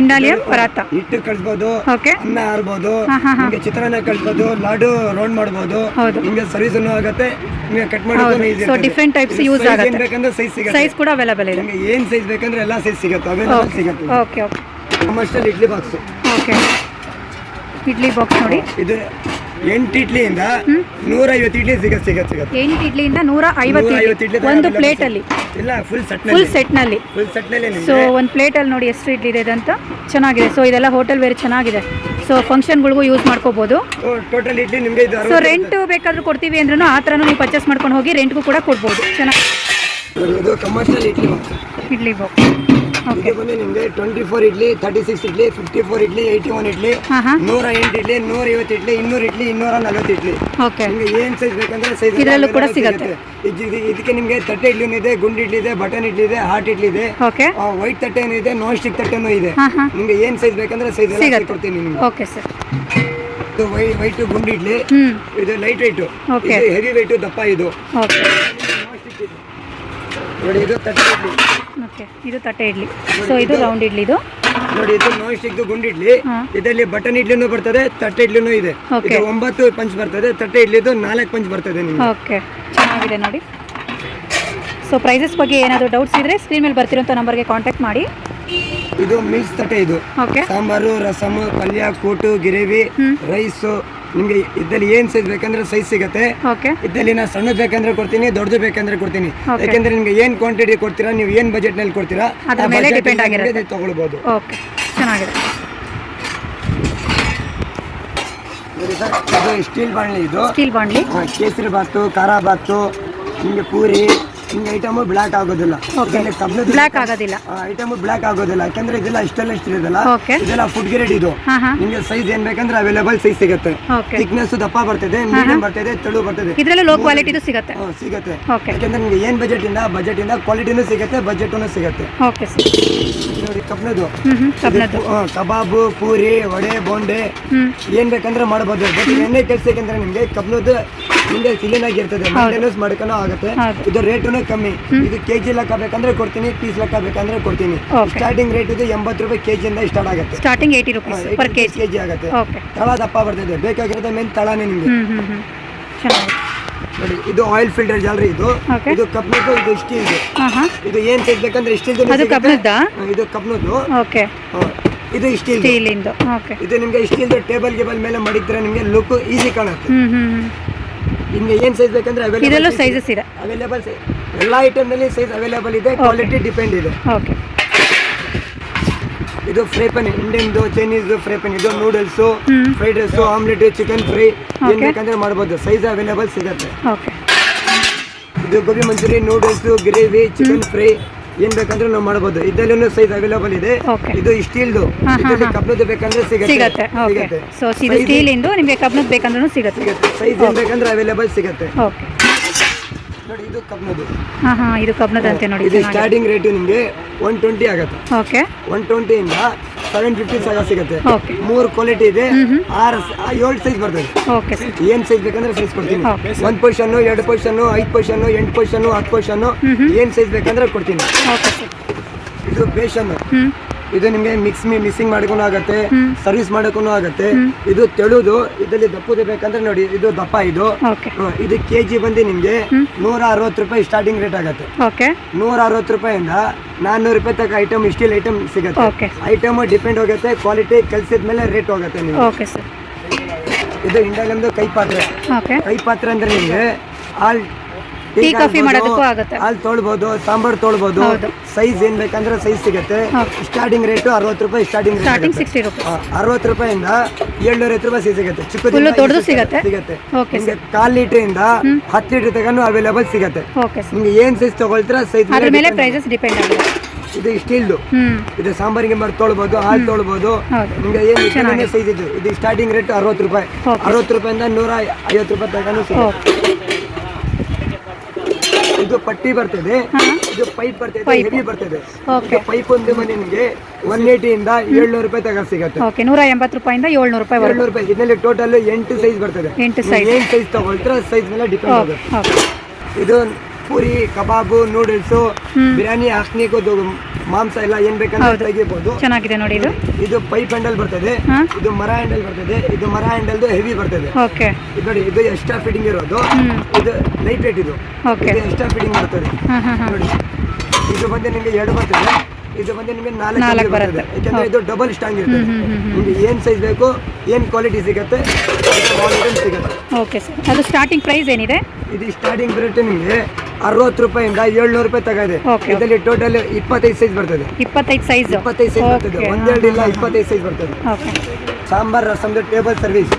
[SPEAKER 1] ಇಂಡಾಲಿಯಂ ಪರಾತ.
[SPEAKER 2] ಹಿಟ್ಟು ಕಳಿಸ್ಬೋದು ಅನ್ನ ಆರ್ಬೋದು ನಿಮಗೆ ಚಿತ್ರಾನ್ನ ಕಳಿಸ್ಬೋದು ಲಾಡು ರೌಂಡ್ ಮಾಡ್ಬೋದು
[SPEAKER 1] ಹೌದು.
[SPEAKER 2] ನಿಮಗೆ ಸರ್ವಿಸ್ ಆಗುತ್ತೆ ನಿಮಗೆ ಕಟ್ ಮಾಡೋದು ಸೊ
[SPEAKER 1] So, ಟೈಪ್ಸ್
[SPEAKER 2] ಯೂಸ್
[SPEAKER 1] ಆಗುತ್ತೆ.
[SPEAKER 2] ಬೇಕಂದ್ರೆ ಸೈಜ್ ಸಿಗುತ್ತೆ.
[SPEAKER 1] ಸೈಜ್ ಕೂಡ ಅವೈಲೇಬಲ್ ಇದೆ.
[SPEAKER 2] ನಿಮಗೆ ಏನ್ ಸೈಜ್ ಬೇಕಂದ್ರೆ ಎಲ್ಲ ಸೈಜ್ ಸಿಗುತ್ತೆ. ಅವೈಲೇಬಲ್ ಸಿಗುತ್ತೆ.
[SPEAKER 1] Okay okay
[SPEAKER 2] commercial idli box
[SPEAKER 1] okay idli box ನೋಡಿ.
[SPEAKER 2] ಇದು ಎಂಟು ಇಡ್ಲಿಯಿಂದ ನೂರ ಐವತ್ತು ಇಡ್ಲಿ ಸಿಗತ್ತೆ ಸಿಗತ್ತೆ ಸಿಗತ್ತೆ.
[SPEAKER 1] ಎಂಟು ಇಡ್ಲಿಯಿಂದ ನೂರ ಐವತ್ತು ಒಂದು ಪ್ಲೇಟಲ್ಲಿ.
[SPEAKER 2] ಇಲ್ಲ ಫುಲ್ ಸೆಟ್
[SPEAKER 1] ಫುಲ್ ಸೆಟ್ನಲ್ಲಿ
[SPEAKER 2] ಫುಲ್ ಸೆಟ್ನಲ್ಲಿ
[SPEAKER 1] ಸೊ ಒಂದು ಪ್ಲೇಟಲ್ಲಿ ನೋಡಿ ಎಷ್ಟು ಇಡ್ಲಿ ಇದೆ ಅಂತ. ಚೆನ್ನಾಗಿದೆ. ಸೊ ಇದೆಲ್ಲ ಹೋಟೆಲ್ ವೇರ್ ಚೆನ್ನಾಗಿದೆ. ಸೊ ಫಂಕ್ಷನ್ಗಳಿಗೂ ಯೂಸ್ ಮಾಡ್ಕೋಬಹುದು
[SPEAKER 2] ಟೋಟಲ್ ಇಡ್ಲಿ ನಿಮ್ಗೆ ಇದು
[SPEAKER 1] ಸೊ ರೆಂಟ್ ಬೇಕಾದ್ರೂ ಕೊಡ್ತೀವಿ ಅಂದ್ರೂ ಆ ಥರನೂ ನೀವು ಪರ್ಚೇಸ್ ಮಾಡ್ಕೊಂಡು ಹೋಗಿ ರೆಂಟ್ಗೂ ಕೂಡ ಕೊಡ್ಬೋದು. ಚೆನ್ನಾಗಿ.
[SPEAKER 2] ಇದು commercial idli box
[SPEAKER 1] idli box okay
[SPEAKER 2] ಬಂದು ನಿಮ್ಗೆ twenty four idli thirty six idli fifty four idli eighty one idli ನೂರ ಎಂಟು ಇಡ್ಲಿ ನೂರ ಐವತ್ತು ಇಡ್ಲಿ ಇನ್ನೂರು ಇಡ್ಲಿ ಇನ್ನೂರ ನಲ್ವತ್ತು ಇಡ್ಲಿ.
[SPEAKER 1] ಓಕೆ
[SPEAKER 2] ನಿಮ್ಗೆ ಏನ್ ಸೈಜ್ ಬೇಕಂದ್ರೆ ಸೈಜ್
[SPEAKER 1] ಇದ್ರಲ್ಲೂ ಕೂಡ ಸಿಗುತ್ತೆ.
[SPEAKER 2] ಇದಕ್ಕೆ ನಿಮಗೆ ತಟ್ಟೆ ಇಡ್ಲಿ ಇದೆ ಗುಂಡು ಇಡ್ಲಿ ಇದೆ ಬಟನ್ ಇಡ್ಲಿ ಇದೆ ಹಾಟ್ ಇಡ್ಲಿ ಇದೆ.
[SPEAKER 1] ಓಕೆ
[SPEAKER 2] ವೈಟ್ ತಟ್ಟೆನೂ ಇದೆ ನಾನ್ ಸ್ಟಿಕ್ ತಟ್ಟೆನೂ ಇದೆ. ನಿಮ್ಗೆ ಏನ್ ಸೈಜ್ ಬೇಕಂದ್ರೆ ಸೈಜ್
[SPEAKER 1] ಎಲ್ಲ
[SPEAKER 2] ಕೊಡ್ತೀನಿ ನಿಮ್ಗೆ.
[SPEAKER 1] ಓಕೆ ಸರ್
[SPEAKER 2] ಇದು ವೈಟ್ ಗುಂಡು ಇಡ್ಲಿ. ಇದು ಲೈಟ್
[SPEAKER 1] ವೈಟ್
[SPEAKER 2] ಇದು ಹೆವಿ ವೈಟ್ ದಪ್ಪ ಇದು. ನೋಡಿ ಇದು ತಟ್ಟೆ ಇಡ್ಲಿ.
[SPEAKER 1] ಓಕೆ ಇದು ತಟ್ಟೆ ಇಡ್ಲಿ. ಸೊ ಇದು ರೌಂಡ್ ಇಡ್ಲಿ ಇದು.
[SPEAKER 2] ನೋಡಿ ಇದು ನೋ ಸ್ಟಿಕ್ ಗುಂಡ್ ಇಡ್ಲಿ. ಇದರಲ್ಲಿ ಬಟನ್ ಇಡ್ಲಿನೂ ಬರ್ತದೆ ತಟ್ಟೆ ಇಡ್ಲಿನೂ ಇದೆ. ಇದು ಒಂಬತ್ತು ಪಂಚ್ ಬರ್ತದೆ ತಟ್ಟೆ ಇಡ್ಲಿದು ನಾಲ್ಕು ಪಂಚ್ ಬರ್ತದೆ ನಿಮ್ಗೆ.
[SPEAKER 1] ಓಕೆ ಚೆನ್ನಾಗಿದೆ ನೋಡಿ. ಸೊ ಪ್ರೈಸಸ್ ಬಗ್ಗೆ ಏನಾದರೂ ಡೌಟ್ಸ್ ಇದ್ರೆ ಸ್ಕ್ರೀನ್ ಮೇಲೆ ಬರ್ತಿರೋಂಥ ನಂಬರ್ಗೆ ಕಾಂಟ್ಯಾಕ್ಟ್ ಮಾಡಿ.
[SPEAKER 2] ಇದು ಮಿಕ್ಸ್ ತಟ್ಟೆ ಇದು. ಸಾಂಬಾರು ರಸಮ್ ಪಲ್ಯ ಕೂಟು ಗಿರೇವಿ. ರೈಸು ನಿಮ್ಗೆ ಇದ್ದಲ್ಲಿ ಏನು ಸೈಜ್ ಬೇಕಂದ್ರೆ ಸೈಜ್ ಸಿಗುತ್ತೆ. ಇದ್ದಲ್ಲಿ ನಾನು ಸಣ್ಣದು ಬೇಕಂದ್ರೆ ಕೊಡ್ತೀನಿ ದೊಡ್ಡದು ಬೇಕಂದ್ರೆ ಕೊಡ್ತೀನಿ. ಯಾಕಂದ್ರೆ ನಿಮ್ಗೆ ಏನು ಕ್ವಾಂಟಿಟಿ ಕೊಡ್ತೀರಾ ನೀವು ಏನು ಬಜೆಟ್ನಲ್ಲಿ ಕೊಡ್ತೀರಾ ತಗೊಳ್ಬೋದು. ಸ್ಟೀಲ್ ಬಾಣಲಿ ಇದು.
[SPEAKER 1] ಸ್ಟೀಲ್
[SPEAKER 2] ಕೇಸರಿ ಬಾತು ಖಾರ ಬಾತು ನಿಮಗೆ ಪೂರಿ ನಿಮ್ಗೆ ಐಟಮ್ ಬ್ಲಾಕ್ ಆಗೋದಿಲ್ಲ.
[SPEAKER 1] ಬ್ಲ್ಯಾಕ್ ಆಗೋದಿಲ್ಲ.
[SPEAKER 2] ಐಟಮ್ ಬ್ಲ್ಯಾಕ್ ಆಗೋದಿಲ್ಲ. ಯಾಕಂದ್ರೆ ಇದೆಲ್ಲ ಇಷ್ಟೆಲ್ಲ ಇಷ್ಟಿರೋದಲ್ಲ. ಇದೆಲ್ಲ ಫುಡ್ ಗ್ರೇಡ್ ಇದು. ನಿಮಗೆ ಸೈಜ್ ಏನ್ ಬೇಕಂದ್ರೆ ಅವೈಲೇಬಲ್ ಸೈಜ್ ಸಿಗುತ್ತೆ. ಥಿಕ್ನೆಸ್ ದಪ್ಪ ಬರ್ತದೆ ಮೀಡಿಯಂ ಬರ್ತದೆ ತೆಳು ಬರ್ತದೆ.
[SPEAKER 1] ಇದರಲ್ಲಿ ಲೋ ಕ್ವಾಲಿಟಿ ಸಿಗುತ್ತೆ.
[SPEAKER 2] ಸಿಗುತ್ತೆ. ಯಾಕಂದ್ರೆ ನಿಮ್ಗೆ ಏನ್ ಬಜೆಟ್ ಇಂದ ಬಜೆಟ್ ಇಂದ ಕ್ವಾಲಿಟಿನೂ ಸಿಗುತ್ತೆ ಬಜೆಟ್ ಸಿಗುತ್ತೆ.
[SPEAKER 1] ಓಕೆ ಸರ್
[SPEAKER 2] ನೋಡಿ ಕಬ್ನದು ಕಬಾಬು ಪೂರಿ ವಡೆ ಬೋಂಡೆ ಏನ್ ಬೇಕಂದ್ರೆ ಮಾಡಬಹುದು ಬಟ್ ಎಣ್ಣೆ ಕೆಲ್ಸಕ್ಕೆ ನಿಮ್ಗೆ ಕಬ್ನದ್ದು ಹಿಂದೆ ಕ್ಲೀನ್ ಆಗಿರ್ತದೆ. ಮೇಂಟೆನೆನ್ಸ್ ಮಾಡ್ಕೊಂಡು ಆಗುತ್ತೆ. ಇದು ರೇಟುನು ಕಮ್ಮಿ. ಇದು ಕೆಜಿ ಲೆಕ್ಕ ಬೇಕಂದ್ರೆ ಕೊಡ್ತೀನಿ ಪೀಸ್ ಲೆಕ್ಕ ಬೇಕಂದ್ರೆ ಕೊಡ್ತೀನಿ. ಸ್ಟಾರ್ಟಿಂಗ್ ರೇಟ್ ಇದು ಎಂಬತ್ತು ರೂಪಾಯಿ ಕೆಜಿಯಿಂದ ಸ್ಟಾರ್ಟ್ ಆಗುತ್ತೆ.
[SPEAKER 1] Starting eighty rupees per K G
[SPEAKER 2] KG ಆಗುತ್ತೆ. ತಳ ದಪ್ಪ ಬರ್ತದೆ. ಬೇಕಾಗಿರೋದು ಮೇನ್ ತಳನೇ ನಿಮ್ಗೆ
[SPEAKER 1] ಹ್ಞೂ ಹ್ಞೂ ಹ್ಞೂ ಚೆನ್ನಾಗಿ
[SPEAKER 2] ನೋಡಿ ಇದು ಆಯಿಲ್ ಫಿಲ್ಟರ್ ಜಾಲ್ರಿ ಇದು.
[SPEAKER 1] Okay.
[SPEAKER 2] ಇದು ಕಬ್ನದ್ದು ಇದು
[SPEAKER 1] ಹಾಂ
[SPEAKER 2] ಇದು ಏನ್ ಸೈಜ್ ಬೇಕಂದ್ರೆ ಸ್ಟೀಲ್
[SPEAKER 1] ಅದು ಕಬ್ಬಿಣದ್ದಾ
[SPEAKER 2] ಇದು ಕಬ್ನದ್ದು
[SPEAKER 1] ಓಕೆ
[SPEAKER 2] ಹ, ಇದು ಸ್ಟೀಲ್
[SPEAKER 1] ಸ್ಟೀಲಿಂದು ಓಕೆ
[SPEAKER 2] ಇದು ನಿಮ್ಗೆ ಸ್ಟೀಲ್ ಟೇಬಲ್ ಗೇಬಲ್ ಮೇಲೆ ಮಾಡಿದ್ರೆ ನಿಮ್ಗೆ ಲುಕ್ ಈಸಿ ಕಾಣುತ್ತೆ.
[SPEAKER 1] ಹ್ಞೂ ಹ್ಞೂ ಹ್ಞೂ
[SPEAKER 2] ನಿಮ್ಗೆ ಏನ್ ಸೈಜ್ ಬೇಕಂದ್ರೆ
[SPEAKER 1] ಇದರಲ್ಲೂ
[SPEAKER 2] ಅವೈಲೇಬಲ್
[SPEAKER 1] ಸೈಜಸ್ ಇದೆ.
[SPEAKER 2] ಅವೈಲೇಬಲ್ ಎಲ್ಲಾ ಐಟಮ್ನಲ್ಲಿ ಸೈಜ್ ಅವೈಲೇಬಲ್ ಇದೆ ಕ್ವಾಲಿಟಿ ಡಿಪೆಂಡ್ ಇದೆ.
[SPEAKER 1] ಓಕೆ
[SPEAKER 2] ಇದು fry pan Indian Chinese fry pan ಇದು noodles. Fried rice omelette chicken fry ಏನ್. ಬೇಕಂದ್ರೆ ಮಾಡ್ಬೋದು. ಸೈಜ್ ಅವೈಲೇಬಲ್ ಸಿಗುತ್ತೆ. ಇದು gobi manchurian noodles gravy chicken fry ಏನ್ ಬೇಕಂದ್ರೆ ನಾವು ಮಾಡಬಹುದು ಇದರಲ್ಲೂ ಸೈಜ್ ಅವೈಲೇಬಲ್ ಇದೆ. ಇದು ಸ್ಟೀಲ್ದು. ಇದರಲ್ಲಿ. ಕಬ್ಬಿಣದ್ದು ಬೇಕಂದ್ರೆ ಸಿಗುತ್ತೆ.
[SPEAKER 1] ಸಿಗತ್ತೆ. ಓಕೆ ಸೊ ಇದು
[SPEAKER 2] Size-
[SPEAKER 1] ಸ್ಟೀಲಿಂದು ನಿಮಗೆ ಕಬ್ಬಿಣದ ಬೇಕಂದ್ರೂ ಸಿಗುತ್ತೆ.
[SPEAKER 2] ಸಿಗುತ್ತೆ. ಸೈಜ್ ಏನ್ ಬೇಕಂದ್ರೆ ಅವೈಲೇಬಲ್ ಸಿಗುತ್ತೆ.
[SPEAKER 1] ಓಕೆ
[SPEAKER 2] ನೋಡಿ ಇದು ಕಬ್ಬಿಣದ್ದು
[SPEAKER 1] ಹಾಂ ಹಾಂ ಇದು ಕಬ್ಬಿಣದಂತೆ ನೋಡಿ
[SPEAKER 2] ಇದು ಸ್ಟಾರ್ಟಿಂಗ್ ರೇಟ್ ನಿಮಗೆ ಒನ್ ಟ್ವೆಂಟಿ ಆಗುತ್ತೆ.
[SPEAKER 1] ಓಕೆ.
[SPEAKER 2] ಒನ್ ಟ್ವೆಂಟಿಯಿಂದ ಸೆವೆನ್ ಫಿಫ್ಟಿ ಸಹ ಸಿಗುತ್ತೆ. ಮೂರು ಕ್ವಾಲಿಟಿ ಇದೆ ಆರು ಏಳು ಸೈಜ್ ಬರ್ತದೆ.
[SPEAKER 1] Okay sir.
[SPEAKER 2] ಏನ್ ಸೈಜ್ ಬೇಕಂದ್ರೆ ಸೈಜ್ ಕೊಡ್ತೀನಿ.
[SPEAKER 1] Okay.
[SPEAKER 2] ಒಂದ್ ಪೊಸಿಷನ್ ಎರಡು ಪೊಸಿಷನ್ ಐದು ಪೊಸಿಷನ್ ಎಂಟು ಪೊಸಿಷನ್ ಹತ್ತು ಪೊಸಿಷನ್ ಏನ್ ಸೈಜ್ ಬೇಕಂದ್ರೆ ಕೊಡ್ತೀನಿ.
[SPEAKER 1] Okay sir.
[SPEAKER 2] ಇದು ಬೇಷನ್
[SPEAKER 1] ಹ್ಞೂ
[SPEAKER 2] ಇದು ನಿಮಗೆ ಮಿಕ್ಸ್ ಮೀ ಮಿಕ್ಸಿಂಗ್ ಮಾಡಕ್ಕೂ ಆಗುತ್ತೆ ಸರ್ವಿಸ್ ಮಾಡಕ್ಕೂ ಆಗುತ್ತೆ. ಇದು ತೆಳುದು ಇದರಲ್ಲಿ ದಪ್ಪದು ಬೇಕಂದ್ರೆ ನೋಡಿ ಇದು ದಪ್ಪ ಇದು. ಹ್ಮ್, ಇದು ಕೆಜಿ ಬಂದು ನಿಮಗೆ ನೂರ ಅರವತ್ತು ರೂಪಾಯಿ ಸ್ಟಾರ್ಟಿಂಗ್ ರೇಟ್ ಆಗುತ್ತೆ.
[SPEAKER 1] ಓಕೆ.
[SPEAKER 2] ನೂರ ಅರವತ್ತು ರೂಪಾಯಿಂದ ನಾನ್ನೂರು ರೂಪಾಯಿ ತಕ್ಕ ಐಟಮ್ ಸ್ಟೀಲ್ ಐಟಮ್ ಸಿಗುತ್ತೆ.
[SPEAKER 1] ಓಕೆ.
[SPEAKER 2] ಐಟಮ್ ಡಿಪೆಂಡ್ ಹೋಗುತ್ತೆ ಕ್ವಾಲಿಟಿ ಕಲ್ಸಿದ ಮೇಲೆ ರೇಟ್ ಹೋಗುತ್ತೆ ನಿಮ್ಗೆ.
[SPEAKER 1] Okay sir.
[SPEAKER 2] ಇದು ಇಂಡಾಲಮ್ದು ಕೈ ಪಾತ್ರೆ.
[SPEAKER 1] ಓಕೆ.
[SPEAKER 2] ಕೈ ಪಾತ್ರೆ ಅಂದ್ರೆ ನಿಮಗೆ ಹಾಲ್
[SPEAKER 1] ಟೀ ಕಾಫಿ ಮಾಡೋದಕ್ಕೂ ಆಗುತ್ತೆ.
[SPEAKER 2] ಹಾಲ್ ತೊಳ್ಬೋದು ಸಾಂಬಾರ್ ತೊಳ್ಬೋದು. ಸೈಜ್ ಏನ್ ಬೇಕಂದ್ರೆ ಸೈಜ್ ಸಿಗುತ್ತೆ. ಸ್ಟಾರ್ಟಿಂಗ್ ರೇಟ್ ಅರವತ್ತು ರೂಪಾಯಿ ಸ್ಟಾರ್ಟಿಂಗ್
[SPEAKER 1] ಸ್ಟಾರ್ಟಿಂಗ್ ಸಿಕ್ಸ್ಟಿ ರೂಪಾಯಿ
[SPEAKER 2] ಅರವತ್ತು ರೂಪಾಯಿಂದ ಏಳ್ನೂರ ಐವತ್ತು ರೂಪಾಯಿ ಸಿಗುತ್ತೆ.
[SPEAKER 1] ಚಿಕ್ಕ ದೊಡ್ಡದು ಸಿಗುತ್ತೆ
[SPEAKER 2] ಸಿಗುತ್ತೆ?
[SPEAKER 1] ಓಕೆ
[SPEAKER 2] ನಿಮಗೆ ಕಾಲ್ ಲೀಟರ್ ಇಂದ ಹತ್ತು ಲೀಟರ್ ತಗೊಂಡು ಅವೈಲೇಬಲ್ ಸಿಗುತ್ತೆ. ನಿಮ್ಗೆ ಏನ್ ಸೈಜ್ ತಗೊಳ್ತೀರಾ ಸೈಜ್
[SPEAKER 1] ಅದ್ರ ಮೇಲೆ ಪ್ರೈಸಸ್ ಡಿಪೆಂಡ್ ಆಗುತ್ತೆ.
[SPEAKER 2] ಇದು ಸ್ಟೀಲ್ದು ಇದು ಸಾಂಬಾರಿಗೆ ಮಾಡಿ ತೊಳ್ಬೋದು ಹಾಲು ತೊಳ್ಬೋದು. ನಿಮ್ಗೆ ಏನು ಸೈಜ್ ಇದು. ಇದು ಸ್ಟಾರ್ಟಿಂಗ್ ರೇಟ್ ಅರವತ್ತು ರೂಪಾಯಿ. ಅರವತ್ತು ರೂಪಾಯಿಂದ ನೂರ ಐವತ್ತು ರೂಪಾಯಿ ತಗೊಂಡು ಸಿಗುತ್ತೆ. ಇದು ಪಟ್ಟಿ ಬರ್ತದೆ ಇದು ಪೈಪ್ ಬರ್ತದೆ. ಹೆವಿ ಬರ್ತದೆ.
[SPEAKER 1] ಓಕೆ.
[SPEAKER 2] ಪೈಪ್ ಒಂದು ಮನೆ ನಿಮಗೆ ಒನ್ ಏಟಿಯಿಂದ ಏಳ್ನೂರು ರೂಪಾಯಿ ತಗ ಸಿಗುತ್ತೆ.
[SPEAKER 1] ಓಕೆ ನೂರ ಎಂಬತ್ತು ರೂಪಾಯಿಂದ ಏಳ್ನೂರು ರೂಪಾಯಿ
[SPEAKER 2] ಏಳ್ನೂರು ರೂಪಾಯಿ. ಇದರಲ್ಲಿ ಟೋಟಲ್ ಎಂಟು ಸೈಜ್ ಬರ್ತದೆ.
[SPEAKER 1] ಎಂಟು ಸೈಜ್
[SPEAKER 2] ಏನು ಸೈಜ್ ತಗೊಳ್ತಾರೆ ಸೈಜ್ ಮೇಲೆ ಡಿಪೆಂಡ್ ಆಗುತ್ತೆ. ಇದು ಪೂರಿ ಕಬಾಬು ನೂಡಲ್ಸು ಬಿರಿಯಾನಿ ಹಾಕ್ನಿಕೋದು ಮಾಂಸ ಎಲ್ಲ ಏನ್ ಬೇಕಂದ್ರೆ
[SPEAKER 1] ಹೌದು.
[SPEAKER 2] ತೆಗಿಬಹುದು
[SPEAKER 1] ಚೆನ್ನಾಗಿದೆ ನೋಡಿ ಇದು.
[SPEAKER 2] ಇದು ಪೈಪ್ ಹ್ಯಾಂಡಲ್ ಬರ್ತದೆ.
[SPEAKER 1] ಹಾಂ.
[SPEAKER 2] ಇದು ಮರ ಹ್ಯಾಂಡಲ್ ಬರ್ತದೆ. ಇದು ಮರ ಹ್ಯಾಂಡಲ್ ಹೆವಿ ಬರ್ತದೆ.
[SPEAKER 1] ಓಕೆ.
[SPEAKER 2] ಇದು ನೋಡಿ ಇದು ಎಕ್ಸ್ಟ್ರಾ ಫಿಟ್ಟಿಂಗ್ ಇರೋದು.
[SPEAKER 1] ಹ್ಮ್.
[SPEAKER 2] ಇದು ಲೈಟ್ ವೇಟ್ ಇದು.
[SPEAKER 1] ಓಕೆ.
[SPEAKER 2] ಇದು ಎಕ್ಸ್ಟ್ರಾ ಫಿಟ್ಟಿಂಗ್ ಬರ್ತದೆ
[SPEAKER 1] ಹಾಂ ಹಾಂ ಹಾಂ
[SPEAKER 2] ನೋಡಿ. ಇದು ಬಂದು ನಿಮಗೆ ಎರಡು ಬರ್ತದೆ. ಇದು ಬಂದು ನಿಮಗೆ ನಾಲ್ಕು
[SPEAKER 1] ಬರುತ್ತೆ.
[SPEAKER 2] ಯಾಕಂದ್ರೆ ಇದು ಡಬಲ್ ಸ್ಟಾಂಗ್
[SPEAKER 1] ಇರುತ್ತೆ
[SPEAKER 2] ನಿಮಗೆ ಏನ್ ಸೈಜ್ ಬೇಕು ಏನ್ ಕ್ವಾಲಿಟಿ ಸಿಗುತ್ತೆ ಸಿಗುತ್ತೆ.
[SPEAKER 1] ಓಕೆ ಸರ್ ಅದು ಸ್ಟಾರ್ಟಿಂಗ್ ಪ್ರೈಸ್ ಏನಿದೆ?
[SPEAKER 2] ಇದು ಸ್ಟಾರ್ಟಿಂಗ್ ರೇಟ್ ನಿಮಗೆ ಅರವತ್ತು ರೂಪಾಯಿಂದ ಏಳ್ನೂರು ರೂಪಾಯಿ ತಗದೆ. ಇದರಲ್ಲಿ ಟೋಟಲ್ ಇಪ್ಪತ್ತೈದು ಸೈಜ್ ಬರ್ತದೆ.
[SPEAKER 1] ಇಪ್ಪತ್ತೈದು ಸೈಜ್
[SPEAKER 2] ಇಪ್ಪತ್ತೈದು ಸೈಜ್ ಬರ್ತದೆ. ಒಂದೆರಡು ಇಲ್ಲ ಇಪ್ಪತ್ತೈದು ಸೈಜ್ ಬರ್ತದೆ. ಸಾಂಬಾರ್ ರಸಮ್ದು ಟೇಬಲ್ ಸರ್ವಿಸ್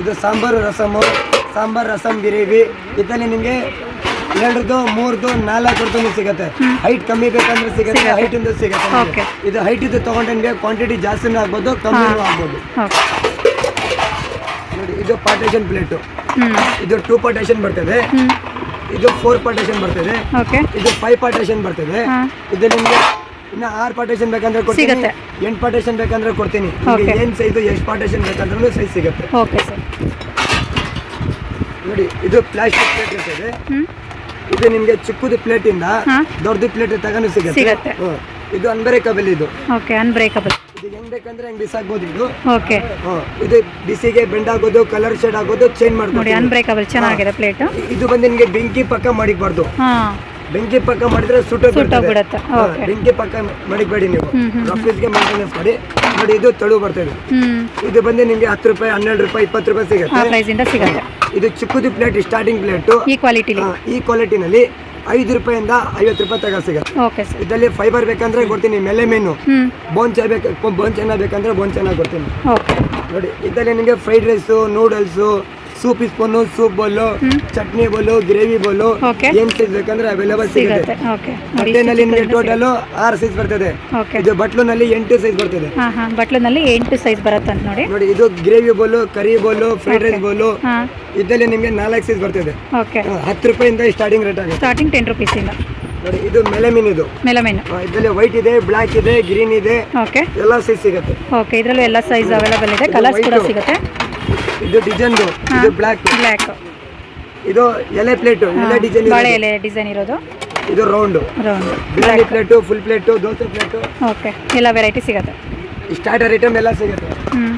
[SPEAKER 2] ಇದು ಸಾಂಬಾರು ರಸಮು ಸಾಂಬಾರ್ ರಸಮ್ ಗಿರೇವಿ. ಇದರಲ್ಲಿ ನಿಮಗೆ ಎರಡದು ಮೂರ್ದು ನಾಲ್ಕರದ್ದು ಸಿಗುತ್ತೆ. ಹೈಟ್ ಕಮ್ಮಿ ಬೇಕಂದ್ರೆ ಸಿಗುತ್ತೆ. ಹೈಟ್ ಇಂದ ಸಿಗುತ್ತೆ. ಇದು ಹೈಟ್ ಇದು ತಗೊಂಡ್ರೆ ನಿಮಗೆ ಕ್ವಾಂಟಿಟಿ ಜಾಸ್ತಿನೂ ಆಗ್ಬೋದು ಕಮ್ಮಿ ಆಗ್ಬೋದು. ನೋಡಿ ಇದು ಪಾರ್ಟೇಷನ್ ಪ್ಲೇಟು ಇದು ಟೂ ಪಾರ್ಟೇಷನ್ ಬರ್ತದೆ. ಇದು ಫೋರ್ ಪಾರ್ಟೇಷನ್ ಬರ್ತದೆ. ಇದು ಫೈವ್ ಪಾರ್ಟೇಷನ್ ಬರ್ತದೆ. ಇದು ನಿಮಗೆ ಇನ್ನ ಆರು ಪಾರ್ಟೇಷನ್ ಬೇಕಂದ್ರೆ ಕೊಡ್ತೀನಿ. ಎಂಟು ಪಾರ್ಟೇಷನ್ ಬೇಕಂದ್ರೆ ಕೊಡ್ತೀನಿ. ಏನು ಸೈಜ್ ಎಷ್ಟು ಪಾರ್ಟೇಷನ್ ಬೇಕಂದ್ರೂ ಸೈಜ್ ಸಿಗುತ್ತೆ.
[SPEAKER 1] ಓಕೆ ಸರ್
[SPEAKER 2] ನೋಡಿ ಇದು ಪ್ಲಾಸ್ಟಿಕ್ ಪ್ಲೇಟ್ ಇರ್ತದೆ. ಇದು ನಿಮ್ಗೆ ಚಿಕ್ಕದು ಪ್ಲೇಟ್ ಇಂದ ದೊಡ್ಡದು ಪ್ಲೇಟ್ ತಗೊಂಡು ಸಿಗುತ್ತೆ.
[SPEAKER 1] ಸಿಗತ್ತೆ.
[SPEAKER 2] ಹ್ಮ್. ಇದು ಅನ್ಬ್ರೇಕಬಲ್ ಇದು.
[SPEAKER 1] ಓಕೆ ಅನ್ಬ್ರೇಕಬಲ್
[SPEAKER 2] ಇದು ಹೆಂಗ್ ಬೇಕಂದ್ರೆ ಹೆಂಗ್ ಬಿಸಾಕ್ಬೋದು ಇದು.
[SPEAKER 1] ಓಕೆ
[SPEAKER 2] ಹ್ಮ್. ಇದು ಬಿಸಿಗೆ ಬೆಂಡ್ ಆಗೋದು ಕಲರ್ ಶೇಡ್ ಆಗೋದು ಚೇಂಜ್
[SPEAKER 1] ನೋಡಿ
[SPEAKER 2] ಮಾಡ್ಬೋದು
[SPEAKER 1] ಅನ್ಬ್ರೇಕಬಲ್ ಚೆನ್ನಾಗಿದೆ ಪ್ಲೇಟು
[SPEAKER 2] ಇದು ಬಂದು ನಿಮಗೆ ಬೆಂಕಿ ಪಕ್ಕ ಮಾಡಿಬಾರ್ದು
[SPEAKER 1] ಹಾಂ.
[SPEAKER 2] ಬೆಂಕಿ ಪಕ್ಕ ಮಾಡಿದ್ರೆ.
[SPEAKER 1] ಸುಟ್ಟೋಗ್ಬಿಡತ್ತೆ.
[SPEAKER 2] ಬೆಂಕಿ ಪಕ್ಕ ಮಡಿಬೇಡಿ ನೀವು.
[SPEAKER 1] ಹ್ಮ್, ಹ್ಮ್,
[SPEAKER 2] ರಫೀಸ್ಗೆ ಮೇಂಟೆನೆನ್ಸ್ ಮಾಡಿ. ನೋಡಿ ಇದು ತಳು ಬರ್ತದೆ. ಇದು ಬಂದು ನಿಮ್ಗೆ ಹತ್ತು ರೂಪಾಯಿ ಹನ್ನೆರಡು ರೂಪಾಯಿ ಇಪ್ಪತ್ತು ರೂಪಾಯಿ
[SPEAKER 1] ಆ
[SPEAKER 2] ಸಿಗುತ್ತೆ. ಇದು ಚಿಕ್ಕದು ಪ್ಲೇಟ್ ಸ್ಟಾರ್ಟಿಂಗ್ ಪ್ಲೇಟು
[SPEAKER 1] ಈ ಕ್ವಾಲಿಟಿ
[SPEAKER 2] ಈ ಕ್ವಾಲಿಟಿನಲ್ಲಿ ಐದು ರೂಪಾಯಿಂದ ಐವತ್ತು ರೂಪಾಯಿ ತಗ ಸಿಗುತ್ತೆ.
[SPEAKER 1] ಓಕೆ ಸರ್
[SPEAKER 2] ಇದರಲ್ಲಿ ಫೈಬರ್ ಬೇಕಂದ್ರೆ ಕೊಡ್ತೀನಿ ಮೆಲೆ ಮೀನು
[SPEAKER 1] ಹ್ಞೂ
[SPEAKER 2] ಬೋನ್ ಚಾ ಬೇಕು ಬೋನ್ ಚೆನ್ನಾಗಿ ಬೇಕಂದ್ರೆ ಬೋನ್ ಚೆನ್ನಾಗಿ ಕೊಡ್ತೀನಿ. ನೋಡಿ ಇದರಲ್ಲಿ ನಿಮಗೆ fried rice noodles soup spoon soup bowl chutney bowl gravy bowl. ಏನ್ ಸೈಜ್ ಬೇಕಂದ್ರೆ ಅವೈಲೇಬಲ್ ಸಿಗುತ್ತೆ. ಬಟ್ಟೆನಲ್ಲಿ ನಿಮಗೆ. ಟೋಟಲ್ ಆರು ಸೈಜ್ ಬರ್ತದೆ. ಇದು ಬಟ್ಲುನಲ್ಲಿ ಎಂಟು ಸೈಜ್ ಬರ್ತದೆ.
[SPEAKER 1] ಬಟ್ಲಿನಲ್ಲಿ ಎಂಟು ಸೈಜ್ ಬರುತ್ತೆ ಅಂತ ನೋಡಿ.
[SPEAKER 2] ನೋಡಿ ಇದು gravy bowl curry bowl fried rice bowl ಇದರಲ್ಲಿ ನಿಮಗೆ ನಾಲ್ಕು ಸೈಜ್ ಬರ್ತದೆ. ಹತ್ತು ರೂಪಾಯಿಂದ ಸ್ಟಾರ್ಟಿಂಗ್ ರೇಟ್ ಆಗುತ್ತೆ.
[SPEAKER 1] ಸ್ಟಾರ್ಟಿಂಗ್ ಟೆನ್ ಇಂದ.
[SPEAKER 2] ನೋಡಿ ಇದು ಮೆಲಮಿನ್ ಇದು.
[SPEAKER 1] ಮೆಲಮಿನ್
[SPEAKER 2] ಇದರಲ್ಲಿ ವೈಟ್ ಇದೆ ಬ್ಲಾಕ್ ಇದೆ ಗ್ರೀನ್ ಇದೆ.
[SPEAKER 1] ಓಕೆ.
[SPEAKER 2] ಎಲ್ಲ ಸೈಜ್ ಸಿಗುತ್ತೆ.
[SPEAKER 1] ಓಕೆ ಇದರಲ್ಲೂ ಎಲ್ಲ ಸೈಜ್ ಅವೈಲೇಬಲ್ ಇದೆ. ಕಲರ್ಸ್ ಕೂಡ ಸಿಗುತ್ತೆ.
[SPEAKER 2] ಇದು ಡಿಸೈನ್ ಇದು ಬ್ಲ್ಯಾಕ್
[SPEAKER 1] ಬ್ಲ್ಯಾಕ್
[SPEAKER 2] ಇದು ಎಲೆ ಪ್ಲೇಟ್ ಎಲೆ ಡಿಸೈನ್
[SPEAKER 1] ಬಾಳೆ ಎಲೆ ಡಿಸೈನ್ ಇರೋದು.
[SPEAKER 2] ಇದು round
[SPEAKER 1] round
[SPEAKER 2] biryani plate full plate dosa plate
[SPEAKER 1] okay ಎಲ್ಲ ವೆರೈಟಿ ಸಿಗುತ್ತೆ.
[SPEAKER 2] ಸ್ಟಾರ್ಟರ್ ಐಟಮ್ ಎಲ್ಲ ಸಿಗುತ್ತೆ.
[SPEAKER 1] ಹ್ಮ್.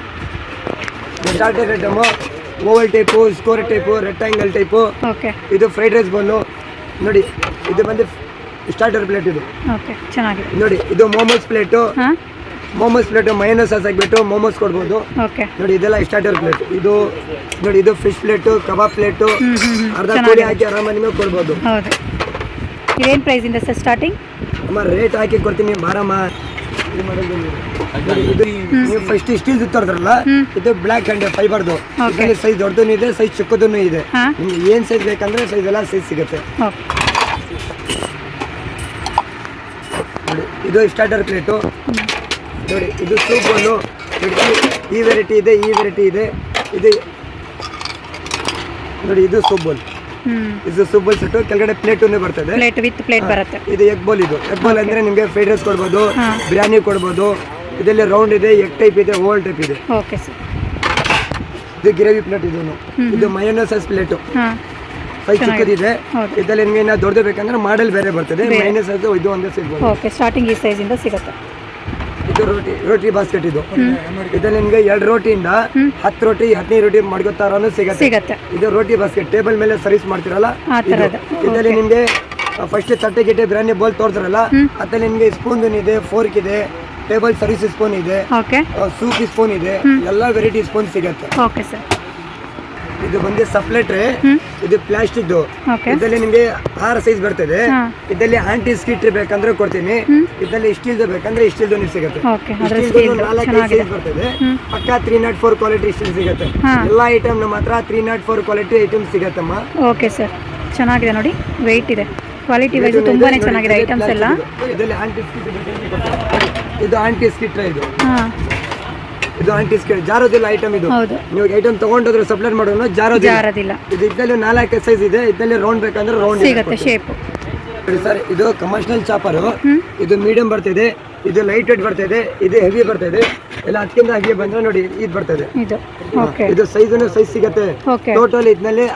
[SPEAKER 2] Starter item oval type square type rectangle type
[SPEAKER 1] okay
[SPEAKER 2] ಇದು ಫ್ರೈಡ್ ರೈಸ್ ಬೋಲು ನೋಡಿ ಇದು ಬಂದು ಸ್ಟಾರ್ಟರ್ ಪ್ಲೇಟ್ ಇದು.
[SPEAKER 1] ಓಕೆ ಚೆನ್ನಾಗಿದೆ.
[SPEAKER 2] ನೋಡಿ ಇದು momos plate momos plate mayo sauce ಹಾಕ್ಬಿಟ್ಟು ಮೋಮೋಸ್ ಕೊಡ್ಬೋದು.
[SPEAKER 1] ಓಕೆ
[SPEAKER 2] ನೋಡಿ ಇದೆಲ್ಲ ಸ್ಟಾರ್ಟರ್ ಪ್ಲೇಟ್ ಇದು ನೋಡಿ ಇದು ಫಿಶ್ ಪ್ಲೇಟು ಕಬಾಬ್ ಪ್ಲೇಟು ಅರ್ಧ ಕೋಳಿ ಹಾಕಿ ಆರಾಮಾಗಿ ಕೊಡ್ಬೋದು.
[SPEAKER 1] ಏನ್ ಪ್ರೈಸ್ ಇಂದ ಸರ್ ಸ್ಟಾರ್ಟಿಂಗ್
[SPEAKER 2] ಅಮ್ಮ ರೇಟ್ ಹಾಕಿ ಕೊಡ್ತೀನಿ ಬಾರಮ್ಮ. ಇದು ಮಾಡೋದು ಇದು ನೀವು ಫಸ್ಟ್ ಸ್ಟೀಲ್ ತರ್ತಾರಲ್ಲ ಇದು ಬ್ಲ್ಯಾಕ್ ಅಂಡ್ ಫೈಬರ್ದು ಇದರಲ್ಲಿ ಸೈಜ್ ದೊಡ್ಡದೂ ಇದೆ ಸೈಜ್ ಚಿಕ್ಕದೂ ಇದೆ. ನಿಮ್ಗೆ ಏನು ಸೈಜ್ ಬೇಕಂದ್ರೆ ಸೈಜ್ ಎಲ್ಲ ಸೈಜ್ ಸಿಗುತ್ತೆ. ಇದು ಸ್ಟಾರ್ಟರ್ ಪ್ಲೇಟು ನೋಡಿ ಇದು ಸೂಪ್ ಬೋಲು ಈ ವೆರೈಟಿ ಇದೆ ಈ ವೆರೈಟಿ ಇದೆ. ಇದು ನೋಡಿ ಇದು ಸೂಪ್ ಬೋಲ್ ಇದು ಸೂಪ್ ಬೋಲ್ ಸೆಟ್ಟು ಕೆಳಗಡೆ ಪ್ಲೇಟು ಬರ್ತದೆ.
[SPEAKER 1] ಪ್ಲೇಟ್ ವಿತ್ ಪ್ಲೇಟ್ ಬರುತ್ತೆ.
[SPEAKER 2] ಇದು ಎಗ್ ಬಾಲ್ ಇದು. ಎಗ್ ಬಾಲ್ ಅಂದ್ರೆ ನಿಮಗೆ ಫ್ರೈಡ್ ರೈಸ್ ಕೊಡ್ಬೋದು ಬಿರಿಯಾನಿ ಕೊಡ್ಬೋದು. ಇದರಲ್ಲಿ ರೌಂಡ್ ಇದೆ ಎಗ್ ಟೈಪ್ ಇದೆ ಓವಲ್ ಟೈಪ್ ಇದೆ.
[SPEAKER 1] ಓಕೆ ಸರ್
[SPEAKER 2] ಇದು ಗ್ರೇವಿ ಪ್ಲೇಟ್ ಇದು. ಇದು ಮಯೋನೈಸಸ್ ಪ್ಲೇಟು
[SPEAKER 1] ಇದೆ
[SPEAKER 2] ಸೈಜ್ ಚಿಕ್ಕದಿದೆ. ಇದರಲ್ಲಿ ನಿಮಗೆ ದೊಡ್ಡದು ಬೇಕಂದ್ರೆ ಮಾಡಲ್ ಬೇರೆ ಬರ್ತದೆ. ಮೈನಸ್ ಇದು ಒಂದೇ ಸಿಗ್ಬೋದು
[SPEAKER 1] ಓಕೆ ಸ್ಟಾರ್ಟಿಂಗ್ ಈ ಸೈಜಿಂದ ಸಿಗುತ್ತೆ.
[SPEAKER 2] ರೋಟಿ ರೋಟಿ ಬಾಸ್ಕೆಟ್ ಇದು. ಇದ್ರಲ್ಲಿ ನಿಮ್ಗೆ ಎರಡು ರೋಟಿಯಿಂದ ಹತ್ತು ರೋಟಿ ಹದಿನೈದು ರೋಟಿ ಮಾಡ್ಕೊತಾರನು ಸಿಗತ್ತೆ.
[SPEAKER 1] ಸಿಗತ್ತೆ.
[SPEAKER 2] ಇದು ರೋಟಿ ಬಾಸ್ಕೆಟ್ ಟೇಬಲ್ ಮೇಲೆ ಸರ್ವಿಸ್ ಮಾಡ್ತಿರಲ್ಲ?
[SPEAKER 1] ಆ
[SPEAKER 2] ಇದು. ಇದರಲ್ಲಿ ನಿಮ್ಗೆ ಫಸ್ಟ್ ತಟ್ಟೆ ಗಿಟ್ಟೆ ಬಿರಿಯಾನಿ ಬೋಲ್ ತೋರ್ತಾರಲ್ಲ ಅದ್ರಲ್ಲಿ ನಿಮ್ಗೆ ಸ್ಪೂನ್ ಇದೆ ಫೋರ್ಕ್ ಇದೆ ಟೇಬಲ್ ಸರ್ವಿಸ್ ಸ್ಪೂನ್ ಇದೆ
[SPEAKER 1] ಓಕೆ
[SPEAKER 2] ಸೂಪ್ ಸ್ಪೂನ್ ಇದೆ ಎಲ್ಲಾ ವೆರೈಟಿ ಸ್ಪೂನ್ ಸಿಗತ್ತೆ.
[SPEAKER 1] ಓಕೆ ಸರ್
[SPEAKER 2] ಇದು ಬಂದು ಸಪ್ಲೇಟ್ರೆ ಇದು ಪ್ಲಾಸ್ಟಿಕ್ ಇದರಲ್ಲಿ ನಿಮಗೆ ಆರ್ ಸೈಜ್ ಬರ್ತದೆ. ಇದರಲ್ಲಿ ಆಂಟಿ ಸ್ಕಿಟ್ ಬೇಕಂದ್ರೆ ಕೊಡ್ತೀನಿ. ಇದರಲ್ಲಿ ಸ್ಟೀಲ್ ಬೇಕಂದ್ರೆ ಸಿಗುತ್ತೆ. ನಾಲ್ಕು
[SPEAKER 1] ಸ್ಟೀಲ್
[SPEAKER 2] ನಾಲ್ಕೈದು
[SPEAKER 1] ಸಿಗುತ್ತೆ
[SPEAKER 2] ಸೈಜ್ ಬರ್ತದೆ. ಪಕ್ಕ three nought four quality steel ಸಿಗುತ್ತೆ. ಎಲ್ಲಾ ಐಟಮ್ ನಮ್ಮ ಹತ್ರ three nought four quality item ಸಿಗತ್ತಮ್ಮ.
[SPEAKER 1] Okay sir ಚೆನ್ನಾಗಿದೆ ನೋಡಿ ವೆಯ್ಟ್ ಇದೆ. ಕ್ವಾಲಿಟಿ ವೈಸ್ ತುಂಬಾನೇ ಚೆನ್ನಾಗಿದೆ ಐಟಮ್ಸ್ ಎಲ್ಲ.
[SPEAKER 2] ಇದರಲ್ಲಿ ಆಂಟಿ ಸ್ಕಿಟ್ ಇದು ಆಂಟಿ ಸ್ಕಿಟ್ ಇದು. ಇದು ಆಂಟಿ ಸ್ಕಿಟ್ ಜಾರೋದಿಲ್ಲ ಐಟಮ್ ಇದು.
[SPEAKER 1] ಹೌದು.
[SPEAKER 2] ನೀವು ಐಟಮ್ ತಗೊಂಡೋದ್ರೆ ಸಪ್ಲೈ ಮಾಡೋಣ ಜಾರೋದಿಲ್ಲ.
[SPEAKER 1] ಜಾರದಿಲ್ಲ.
[SPEAKER 2] ಇದು ಇದ್ದಲ್ಲಿ ನಾಲ್ಕು ಸೈಜ್ ಇದೆ ಇದ್ದಲ್ಲಿ ರೌಂಡ್ ಬೇಕಂದ್ರೆ ರೌಂಡ್
[SPEAKER 1] ಸಿಗತ್ತೆ ಶೇಪ್
[SPEAKER 2] ಸರ್ ಇದು ಕಮರ್ಷಿಯಲ್ ಚಾಪರ್ ಇದು ಮೀಡಿಯಂ ಬರ್ತಿದೆ. ಇದು ಲೈಟ್ ವೇಟ್ ಇದೆ ಇದು ಹೆವಿ ಬರ್ತಾ ಇದೆ. ಎಲ್ಲ ಅದಕ್ಕಿಂತ ಹಾಗೆ ಬಂದ್ರೆ ನೋಡಿ ಇದು ಬರ್ತಾ
[SPEAKER 1] ಇದು. ಓಕೆ
[SPEAKER 2] ಇದು ಸೈಜ್ ಸೈಜ್ ಸಿಗತ್ತೆ.
[SPEAKER 1] ಓಕೆ
[SPEAKER 2] ಟೋಟಲ್ ಇದ್ನಲ್ಲಿ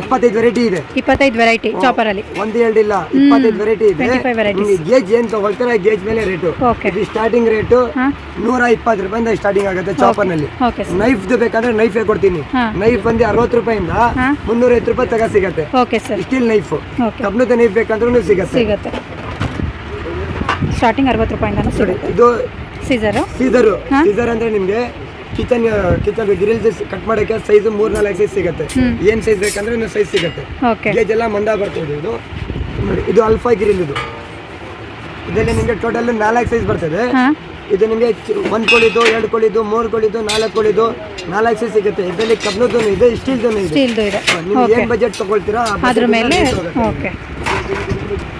[SPEAKER 2] ಇಪ್ಪತ್ತೈದು ವೆರೈಟಿ ಇದೆ.
[SPEAKER 1] ಇಪ್ಪತ್ತೈದು ವೆರೈಟಿ ಚಾಪರ್ ಅಲ್ಲಿ.
[SPEAKER 2] ಒಂದು ಎರಡು ಇಲ್ಲ ಇಪ್ಪತ್ತೈದು ವೆರೈಟಿ ಇದೆ.
[SPEAKER 1] 25 varieties.
[SPEAKER 2] ಗೇಜ್ ಏನ್ ತಗೊಳ್ತಾರೆ ಗೇಜ್ ಮೇಲೆ ರೇಟು ಇದು ಸ್ಟಾರ್ಟಿಂಗ್ ರೇಟು ನೂರ ಇಪ್ಪತ್ತು ರೂಪಾಯಿಂದ ಸ್ಟಾರ್ಟಿಂಗ್ ಆಗುತ್ತೆ
[SPEAKER 1] ಚಾಪರ್ನಲ್ಲಿ.
[SPEAKER 2] ನೈಫ್ ಬೇಕಂದ್ರೆ ನೈಫ್ ಕೊಡ್ತೀನಿ. ನೈಫ್ ಬಂದು ಅರವತ್ತು ರೂಪಾಯಿಂದ. ಮುನ್ನೂರ ಐವತ್ತು ರೂಪಾಯಿ ತಗ ಸಿಗತ್ತೆ. ಸ್ಟೀಲ್ ನೈಫ್ ಕಬ್ಣದ ನೈಫ್ ಬೇಕಂದ್ರೂ ಸಿಗತ್ತೆ.
[SPEAKER 1] ಸಿಗತ್ತೆ. ಸ್ಟಾರ್ಟಿಂಗ್ ಅರವತ್ತು ರೂಪಾಯಿಂದ
[SPEAKER 2] ನೋಡಿ
[SPEAKER 1] ಸಿಗುತ್ತೆ.
[SPEAKER 2] ಇದು
[SPEAKER 1] ಸೀಸರು
[SPEAKER 2] ಸೀಸರು
[SPEAKER 1] ಹಾ?
[SPEAKER 2] ಸೀಸರ್ ಅಂದ್ರೆ ನಿಮ್ಗೆ ಕಿಚನ್ ಕಿಚನ್ ಗ್ರಿಲ್ ಕಟ್ ಮಾಡಕ್ಕೆ ಸೈಜ್ ಮೂರ್ ನಾಲ್ಕು ಸೈಜ್ ಸಿಗುತ್ತೆ ಏನ್ ಸೈಜ್ ಬೇಕಂದ್ರೆ ಇನ್ನೊಂದು ಸೈಜ್ ಸಿಗುತ್ತೆ. ಗೇಜ್ ಎಲ್ಲ ಮಂದ ಬರ್ತದೆ ಇದು. ನೋಡಿ ಇದು ಅಲ್ಫಾ ಗ್ರಿಲ್ ಇದು. ಇದರಲ್ಲಿ ನಿಮಗೆ ಟೋಟಲ್ ನಾಲ್ಕು ಸೈಜ್ ಬರ್ತದೆ. ಇದು ನಿಮಗೆ ಒಂದು ಕೋಳಿದು ಎರಡು ಕೋಳಿದು ಮೂರು ಕೋಳಿದು ನಾಲ್ಕು ಕೋಳಿದು ನಾಲ್ಕು ಸೈಜ್ ಸಿಗುತ್ತೆ. ಇದರಲ್ಲಿ ಕಬ್ಬಿಣದ್ದು ಇದೆ ಸ್ಟೀಲ್ ಇದೆ
[SPEAKER 1] ಸ್ಟೀಲ್ದು ಇದೆ.
[SPEAKER 2] ನೀವು ಏನ್ ಬಜೆಟ್ ತಗೊಳ್ತೀರಾ
[SPEAKER 1] ಅದ್ರ ಮೇಲೆ
[SPEAKER 2] ಮೇಲೆ
[SPEAKER 1] ಓಕೆ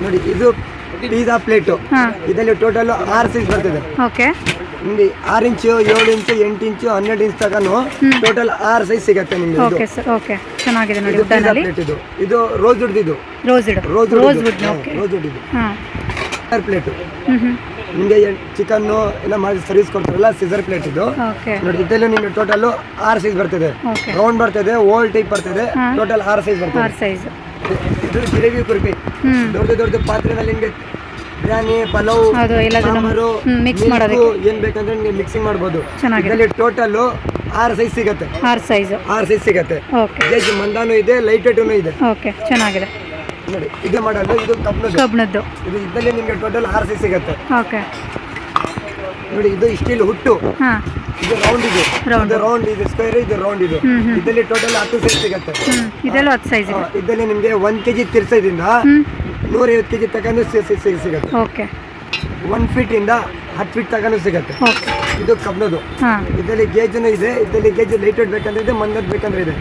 [SPEAKER 2] ನೋಡಿ ಇದು ಪಿಜ್ಜಾ ಪ್ಲೇಟು ಇದರಲ್ಲಿ ಟೋಟಲ್ ಆರು ಸೈಜ್ ಬರ್ತದೆ.
[SPEAKER 1] ಓಕೆ
[SPEAKER 2] ನಿಮ್ಗೆ ಆರು ಇಂಚು ಏಳು ಇಂಚು ಎಂಟು ಇಂಚು ಹನ್ನೆರಡು ಇಂಚ್ ತಗನು ಟೋಟಲ್ ಆರು ಸೈಜ್ ಸಿಗತ್ತೆ ನಿಮ್ಗೆ ಇದು.
[SPEAKER 1] ಓಕೆ ಸರ್ ಓಕೆ ಚೆನ್ನಾಗಿದೆ ನೋಡಿ
[SPEAKER 2] ಇದು pizza plate ಇದು. ಇದು ರೋಸ್ ವುಡ್ ಇದು.
[SPEAKER 1] ರೋಸ್ ಇಡು
[SPEAKER 2] rose
[SPEAKER 1] rose wood okay
[SPEAKER 2] rose wood ಇದು.
[SPEAKER 1] ಹಾಂ.
[SPEAKER 2] ಪ್ಲೇಟ್
[SPEAKER 1] ಹ್ಞೂ ಹ್ಞೂ
[SPEAKER 2] ನಿಮಗೆ ಚಿಕನ್ನು ಎಲ್ಲ ಮಾಡಿ ಸರ್ವಿಸ್ ಕೊಡ್ತಾರಲ್ಲ ಸಿಸರ್ ಪ್ಲೇಟ್ ಇದು.
[SPEAKER 1] ಓಕೆ
[SPEAKER 2] ನೋಡಿ ಇದರಲ್ಲಿ ನಿಮಗೆ ಟೋಟಲ್ ಆರು ಸೈಜ್ ಬರ್ತದೆ.
[SPEAKER 1] ಓಕೆ
[SPEAKER 2] ರೌಂಡ್ ಬರ್ತದೆ ಓಲ್ಡ್ ಟೈಪ್ ಬರ್ತದೆ.
[SPEAKER 1] ಹಾ.
[SPEAKER 2] ಟೋಟಲ್ ಆರು ಸೈಜ್ ಬರ್ತದೆ.
[SPEAKER 1] ಆರು ಸೈಜ್
[SPEAKER 2] ಇದು ಕುರ್ಬಿ
[SPEAKER 1] ಹ್ಞೂ
[SPEAKER 2] ದೊಡ್ಡ ದೊಡ್ಡ ಪಾತ್ರೆನಲ್ಲಿ ನಿಮಗೆ ಬಿರಿಯಾನಿ ಪಲಾವ್ ಅದು
[SPEAKER 1] ಮಿಕ್ಸ್ ಮಾಡೋದು
[SPEAKER 2] ಏನ್ ಬೇಕಂದ್ರೆ ನೀವು ಮಿಕ್ಸಿಂಗ್ ಮಾಡ್ಬೋದು. ಇದರಲ್ಲಿ ಟೋಟಲ್ ಆರು ಸೈಜ್ ಸಿಗತ್ತೆ.
[SPEAKER 1] ಆರು ಸೈಜ್
[SPEAKER 2] ಆರು ಸೈಜ್ ಸಿಗತ್ತೆ.
[SPEAKER 1] ಓಕೆ
[SPEAKER 2] ಗೇಜ್ ಮಂದಾನು ಇದೆ ಲೈಟ್ ವೇಟೂ ಇದೆ.
[SPEAKER 1] ಓಕೆ ಚೆನ್ನಾಗಿದೆ.
[SPEAKER 2] ನೋಡಿ ಇದು ಮಾಡೋದು ಇದು ಕಬ್ನದು
[SPEAKER 1] ಕಬ್ಣದ್ದು
[SPEAKER 2] ಇದು ಇದರಲ್ಲಿ ನಿಮಗೆ ಟೋಟಲ್ ಆರು ಸೈಜ್ ಸಿಗತ್ತೆ.
[SPEAKER 1] ಓಕೆ
[SPEAKER 2] ನೋಡಿ ಇದು ಸ್ಟೀಲ್ ಹುಟ್ಟು.
[SPEAKER 1] ಹಾಂ.
[SPEAKER 2] ಇದು ರೌಂಡ್ ಇದೆ. ಇದು ರೌಂಡ್ ಇದು ಸ್ಕ್ವೇರ್ ಇದು ರೌಂಡ್ ಇದು. ಇದರಲ್ಲಿ ಟೋಟಲ್ ಹತ್ತು ಸೈಜ್ ಸಿಗುತ್ತೆ.
[SPEAKER 1] ಇದೆಲ್ಲ ಹತ್ತು ಸೈಜ್ ಇದೆ
[SPEAKER 2] ಇದರಲ್ಲಿ ನಿಮಗೆ ಒಂದ್ ಕೆಜಿ ತಿರ್ಸೋದ್ರಿಂದ
[SPEAKER 1] ನೂರೈವತ್ತು
[SPEAKER 2] ನೂರೈವತ್ತು ಕೆಜಿ ತಗೊಂಡು ಸಿಗುತ್ತೆ.
[SPEAKER 1] ಓಕೆ
[SPEAKER 2] ಒನ್ ಫೀಟ್ ಇಂದ ಹತ್ತು ಫೀಟ್ ತಗೊಂಡು ಸಿಗುತ್ತೆ. ಇದು ಕಬ್ನದು
[SPEAKER 1] ಹಾಂ.
[SPEAKER 2] ಇದರಲ್ಲಿ ಗೇಜನು ಇದೆ ಇದರಲ್ಲಿ ಗೇಜ್ ಲೈಟ್ ವೇಟ್ ಬೇಕಂದ್ರೆ ಇದೆ ಮಂದದ್ ಬೇಕಂದ್ರೆ ಇದೆ.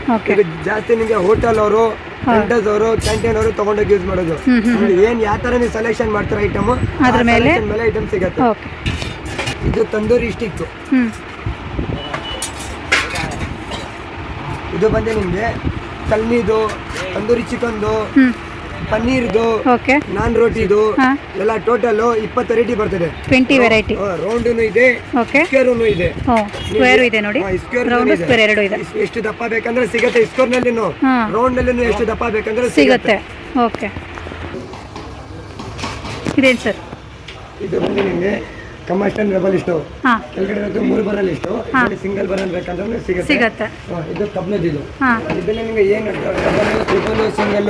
[SPEAKER 2] ಜಾಸ್ತಿ ನಿಮಗೆ ಹೋಟೆಲ್ ಅವರು ಟೆಂಟರ್ಸ್ ಅವರು ಕ್ಯಾಂಟೀನ್ ಅವರು ತಗೊಂಡೋಗಿ ಯೂಸ್ ಮಾಡೋದು. ಏನ್ ಯಾವ ತರ ನೀವು ಸೆಲೆಕ್ಷನ್ ಮಾಡ್ತಾರೆ ಐಟಮ್
[SPEAKER 1] ಅದ್ರ ಮೇಲೆ?
[SPEAKER 2] ಐಟಮ್ ಸಿಗುತ್ತೆ. ಇದು ತಂದೂರಿ ಸ್ಟಿಕ್ ಇದು ಬಂದೆ ನಿಮಗೆ. ಕಲ್ಮಿದು ತಂದೂರಿ ಚಿಕನ್ದು ಪನ್ನೀರ್ದು
[SPEAKER 1] ಓಕೆ
[SPEAKER 2] ನಾನ್ ರೋಟಿದು ಎಲ್ಲ ಟೋಟಲ್ ಇಪ್ಪತ್ತು ವೆರೈಟಿ ಬರ್ತದೆ.
[SPEAKER 1] ಟ್ವೆಂಟಿ ವೆರೈಟಿ
[SPEAKER 2] ರೌಂಡನು ಇದೆ
[SPEAKER 1] ಓಕೆ
[SPEAKER 2] ಸ್ಕ್ವೇರನು ಇದೆ.
[SPEAKER 1] ಸ್ಕ್ವೇರ್ ಸ್ಕ್ವೇರು ಇದೆ ನೋಡಿ.
[SPEAKER 2] ಈ
[SPEAKER 1] ರೌಂಡ್ ಸ್ಕ್ವೇರ್ ಎರಡು ಇದೆ.
[SPEAKER 2] ಎಷ್ಟು ದಪ್ಪ ಬೇಕಂದ್ರೆ ಸಿಗತ್ತೆ. ರೌಂಡ್ನಲ್ಲಿ ಎಷ್ಟು ದಪ್ಪ ಬೇಕಂದ್ರೆ
[SPEAKER 1] ಸಿಗುತ್ತೆ. ಓಕೆ ಇದೇನು ಸರ್?
[SPEAKER 2] ಇದು ಬಂದು ನಿಮಗೆ. ಕಮರ್ಷಿಯಲ್ ರೆಬಲ್ ಇಷ್ಟು.
[SPEAKER 1] ಹಾಂ.
[SPEAKER 2] ಕೆಳಗಡೆ ಮೂರು ಬರಲ್ ಇಷ್ಟು. ಸಿಂಗಲ್ ಬರಲ್ ಬೇಕಂದ್ರೆ ಸಿಗುತ್ತೆ.
[SPEAKER 1] ಸಿಗತ್ತೆ.
[SPEAKER 2] ಹಾ, ಇದು ಕಬ್ನದ್ ಇದು.
[SPEAKER 1] ಹಾ.
[SPEAKER 2] ಇದರಲ್ಲಿ ನಿಮಗೆ ಏನು ಡಬಲ್ ಟ್ರಿಪಲ್ ಸಿಂಗಲ್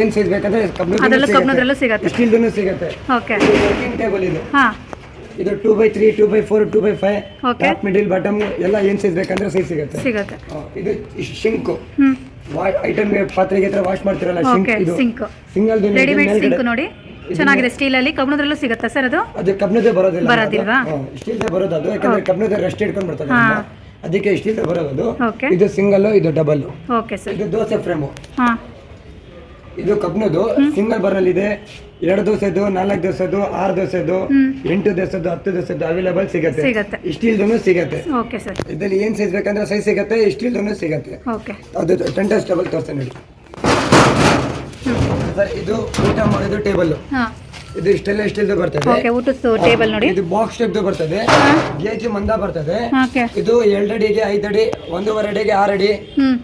[SPEAKER 2] ಏನ್ ಸೈಜ್ ಬೇಕಂದ್ರೆ
[SPEAKER 1] ಅದೆಲ್ಲ
[SPEAKER 2] ಕಬ್ನದ್
[SPEAKER 1] ಕಬ್ನದ್ರಲ್ಲೂ ಸಿಗತ್ತೆ.
[SPEAKER 2] ಸ್ಟೀಲ್ದು ಸಿಗುತ್ತೆ.
[SPEAKER 1] ಓಕೆ.
[SPEAKER 2] ವರ್ಕಿಂಗ್ ಟೇಬಲ್ ಇದು.
[SPEAKER 1] ಹಾಂ.
[SPEAKER 2] ಇದು two by three two by four two by five
[SPEAKER 1] Okay.
[SPEAKER 2] Top middle bottom ಎಲ್ಲ ಏನ್ ಸೈಜ್ ಬೇಕಂದ್ರೆ ಸೈಜ್ ಸಿಗುತ್ತೆ.
[SPEAKER 1] ಸಿಗತ್ತೆ.
[SPEAKER 2] ಹಾ, ಇದು ಶಿಂಕು.
[SPEAKER 1] ಹ್ಞೂ
[SPEAKER 2] ಐಟಮ್ ಪಾತ್ರೆಗೆ ಹತ್ರ ವಾಶ್ ಮಾಡ್ತಿರಲ್ಲ ಶಿಂಕ್
[SPEAKER 1] ಓಕೆ
[SPEAKER 2] ಇದು.
[SPEAKER 1] ಸಿಂಕ್.
[SPEAKER 2] ಸಿಂಗಲ್
[SPEAKER 1] ರೆಡಿಮೇಡ್ ಸಿಂಕ್ ನೋಡಿ. ಚೆನ್ನಾಗಿದೆ. ಸ್ಟೀಲ್ ಅಲ್ಲಿ ಕಬ್ಬಿಣದಲ್ಲೂ ಸಿಗುತ್ತಾ ಸರ್ ಅದು?
[SPEAKER 2] ಅದು ಕಬ್ಬಣದೇ ಬರೋದಿಲ್ಲ
[SPEAKER 1] ಬರೋದಿಲ್ವಾ?
[SPEAKER 2] ಸ್ಟೀಲ್ದೇ ಬರೋದು ಅದು ಯಾಕಂದ್ರೆ ಕಬ್ಬಣದ ರೆಸ್ಟ್ ಇಟ್ಕೊಂಡು ಬರ್ತದೆ. ಅದಕ್ಕೆ ಸ್ಟೀಲ್ದೇ ಬರೋದು ಇದು ಸಿಂಗಲ್ ಇದು ಡಬಲ್
[SPEAKER 1] ಓಕೆ ಸರ್.
[SPEAKER 2] ಇದು ದೋಸೆ ಫ್ರೇಮು
[SPEAKER 1] ಹಾಂ.
[SPEAKER 2] ಇದು ಕಬ್ಬಿಣದ್ದು. ಸಿಂಗಲ್ ಬರಲ್ ಇದೆ. ಎರಡು ದೋಸೆದು ನಾಲ್ಕು ದೋಸೆದು ಆರು ದೋಸೆದು ಎಂಟು ದೋಸೆದು ಹತ್ತು ದೋಸೆದು ಅವೈಲೇಬಲ್ ಸಿಗುತ್ತೆ.
[SPEAKER 1] ಸಿಗತ್ತೆ.
[SPEAKER 2] ಸ್ಟೀಲ್ದು ಸಿಗುತ್ತೆ.
[SPEAKER 1] Okay sir.
[SPEAKER 2] ಇದರಲ್ಲಿ ಏನ್ ಸೈಜ್ ಬೇಕಂದ್ರೆ ಸೈಜ್ ಸಿಗುತ್ತೆ ಸ್ಟೀಲ್ ಸಿಗುತ್ತೆ.
[SPEAKER 1] ಓಕೆ.
[SPEAKER 2] ಅದು ಟೆಂಟಸ್ ಟೇಬಲ್ ತೋರಿಸ್ತೇನೆ ಇದು ಊಟ ಮಾಡೋದು ಟೇಬಲ್ ಇದು ಇಷ್ಟೆಲ್ಲ ಇಷ್ಟೆಲ್ಲ ಬರ್ತದೆ.
[SPEAKER 1] ಓಕೆ ಊಟದ್ದು ಟೇಬಲ್ ನೋಡಿ.
[SPEAKER 2] ಇದು ಬಾಕ್ಸ್ ಟೈಪ್ ಬರ್ತದೆ. ಗೇಜ್ ಮಂದ ಬರ್ತದೆ.
[SPEAKER 1] ಓಕೆ.
[SPEAKER 2] ಇದು ಎರಡು ಅಡಿಗೆ ಐದು ಅಡಿ ಒಂದೂವರೆ ಅಡಿಗೆ ಆರು ಅಡಿ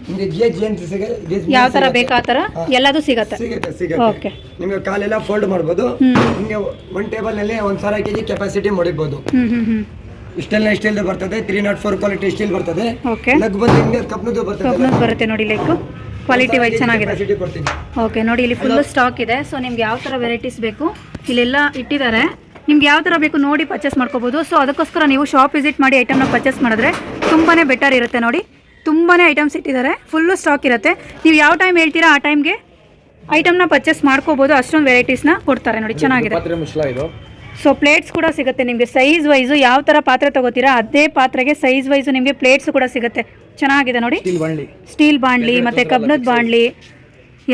[SPEAKER 2] ನಿಮಗೆ ಗೇಜ್ ಏನ್ ಸಿಗುತ್ತೆ? ಗೇಜ್
[SPEAKER 1] ಯಾವ ತರ ಬೇಕು ಆ ಥರ ಎಲ್ಲದೂ ಸಿಗತ್ತೆ.
[SPEAKER 2] ಸಿಗುತ್ತೆ ಸಿಗುತ್ತೆ.
[SPEAKER 1] ಓಕೆ.
[SPEAKER 2] ನಿಮ್ಗೆ ಕಾಲೆಲ್ಲ ಫೋಲ್ಡ್ ಮಾಡ್ಬೋದು. ನಿಮಗೆ ಒನ್ ಟೇಬಲ್ನಲ್ಲಿ ಒಂದ್ ಸಾವಿರ ಕೆಜಿ ಕೆಪಾಸಿಟಿ ಮಡಿಬೋದು
[SPEAKER 1] ಇಷ್ಟೆಲ್ಲ
[SPEAKER 2] ಇಷ್ಟೆಲ್ಲ ಸ್ಟೀಲ್ ಬರ್ತದೆ. Three nought four quality steel ಬರ್ತದೆ.
[SPEAKER 1] ಓಕೆ.
[SPEAKER 2] ಲಗ್ ಬಂದು ನಿಮಗೆ ಕಬ್ನದ್ದು ಬರ್ತದೆ.
[SPEAKER 1] ಬರುತ್ತೆ ನೋಡಿ ಲೈಕು ಕ್ವಾಲಿಟಿ ವೈಸ್ ಚೆನ್ನಾಗಿದೆ. ಓಕೆ ನೋಡಿ ಇಲ್ಲಿ ಫುಲ್ಲು ಸ್ಟಾಕ್ ಇದೆ. ಸೊ ನಿಮ್ಗೆ ಯಾವ ಥರ ವೆರೈಟೀಸ್ ಬೇಕು? ಇಲ್ಲೆಲ್ಲ ಇಟ್ಟಿದ್ದಾರೆ. ನಿಮ್ಗೆ ಯಾವ ಥರ ಬೇಕು ನೋಡಿ ಪರ್ಚೇಸ್ ಮಾಡ್ಕೋಬೋದು. ಸೊ ಅದಕ್ಕೋಸ್ಕರ ನೀವು ಶಾಪ್ ವಿಸಿಟ್ ಮಾಡಿ ಐಟಮ್ನ ಪರ್ಚೇಸ್ ಮಾಡಿದ್ರೆ ತುಂಬಾ ಬೆಟರ್ ಇರುತ್ತೆ ನೋಡಿ. ತುಂಬಾ ಐಟಮ್ಸ್ ಇಟ್ಟಿದ್ದಾರೆ. ಫುಲ್ಲು ಸ್ಟಾಕ್ ಇರುತ್ತೆ. ನೀವು ಯಾವ ಟೈಮ್ ಹೇಳ್ತೀರಾ ಆ ಟೈಮ್ಗೆ ಐಟಮ್ನ ಪರ್ಚೇಸ್ ಮಾಡ್ಕೋಬೋದು. ಅಷ್ಟೊಂದು ವೆರೈಟೀಸ್ನ ಕೊಡ್ತಾರೆ ನೋಡಿ. ಚೆನ್ನಾಗಿದೆ. ಸೊ ಪ್ಲೇಟ್ಸ್ ಕೂಡ ಸಿಗುತ್ತೆ ನಿಮಗೆ. ಸೈಜ್ ವೈಸು ಯಾವ ಥರ ಪಾತ್ರೆ ತಗೋತೀರಾ ಅದೇ ಪಾತ್ರೆಗೆ ಸೈಜ್ ವೈಸು ನಿಮಗೆ ಪ್ಲೇಟ್ಸ್ ಕೂಡ ಸಿಗುತ್ತೆ. ಚೆನ್ನಾಗಿದೆ ನೋಡಿ.
[SPEAKER 3] ಸ್ಟೀಲ್ ಬಾಣಲಿ.
[SPEAKER 1] ಸ್ಟೀಲ್ ಬಾಂಡ್ಲಿ ಮತ್ತು ಕಬ್ಬಿಣದ ಬಾಂಡ್ಲಿ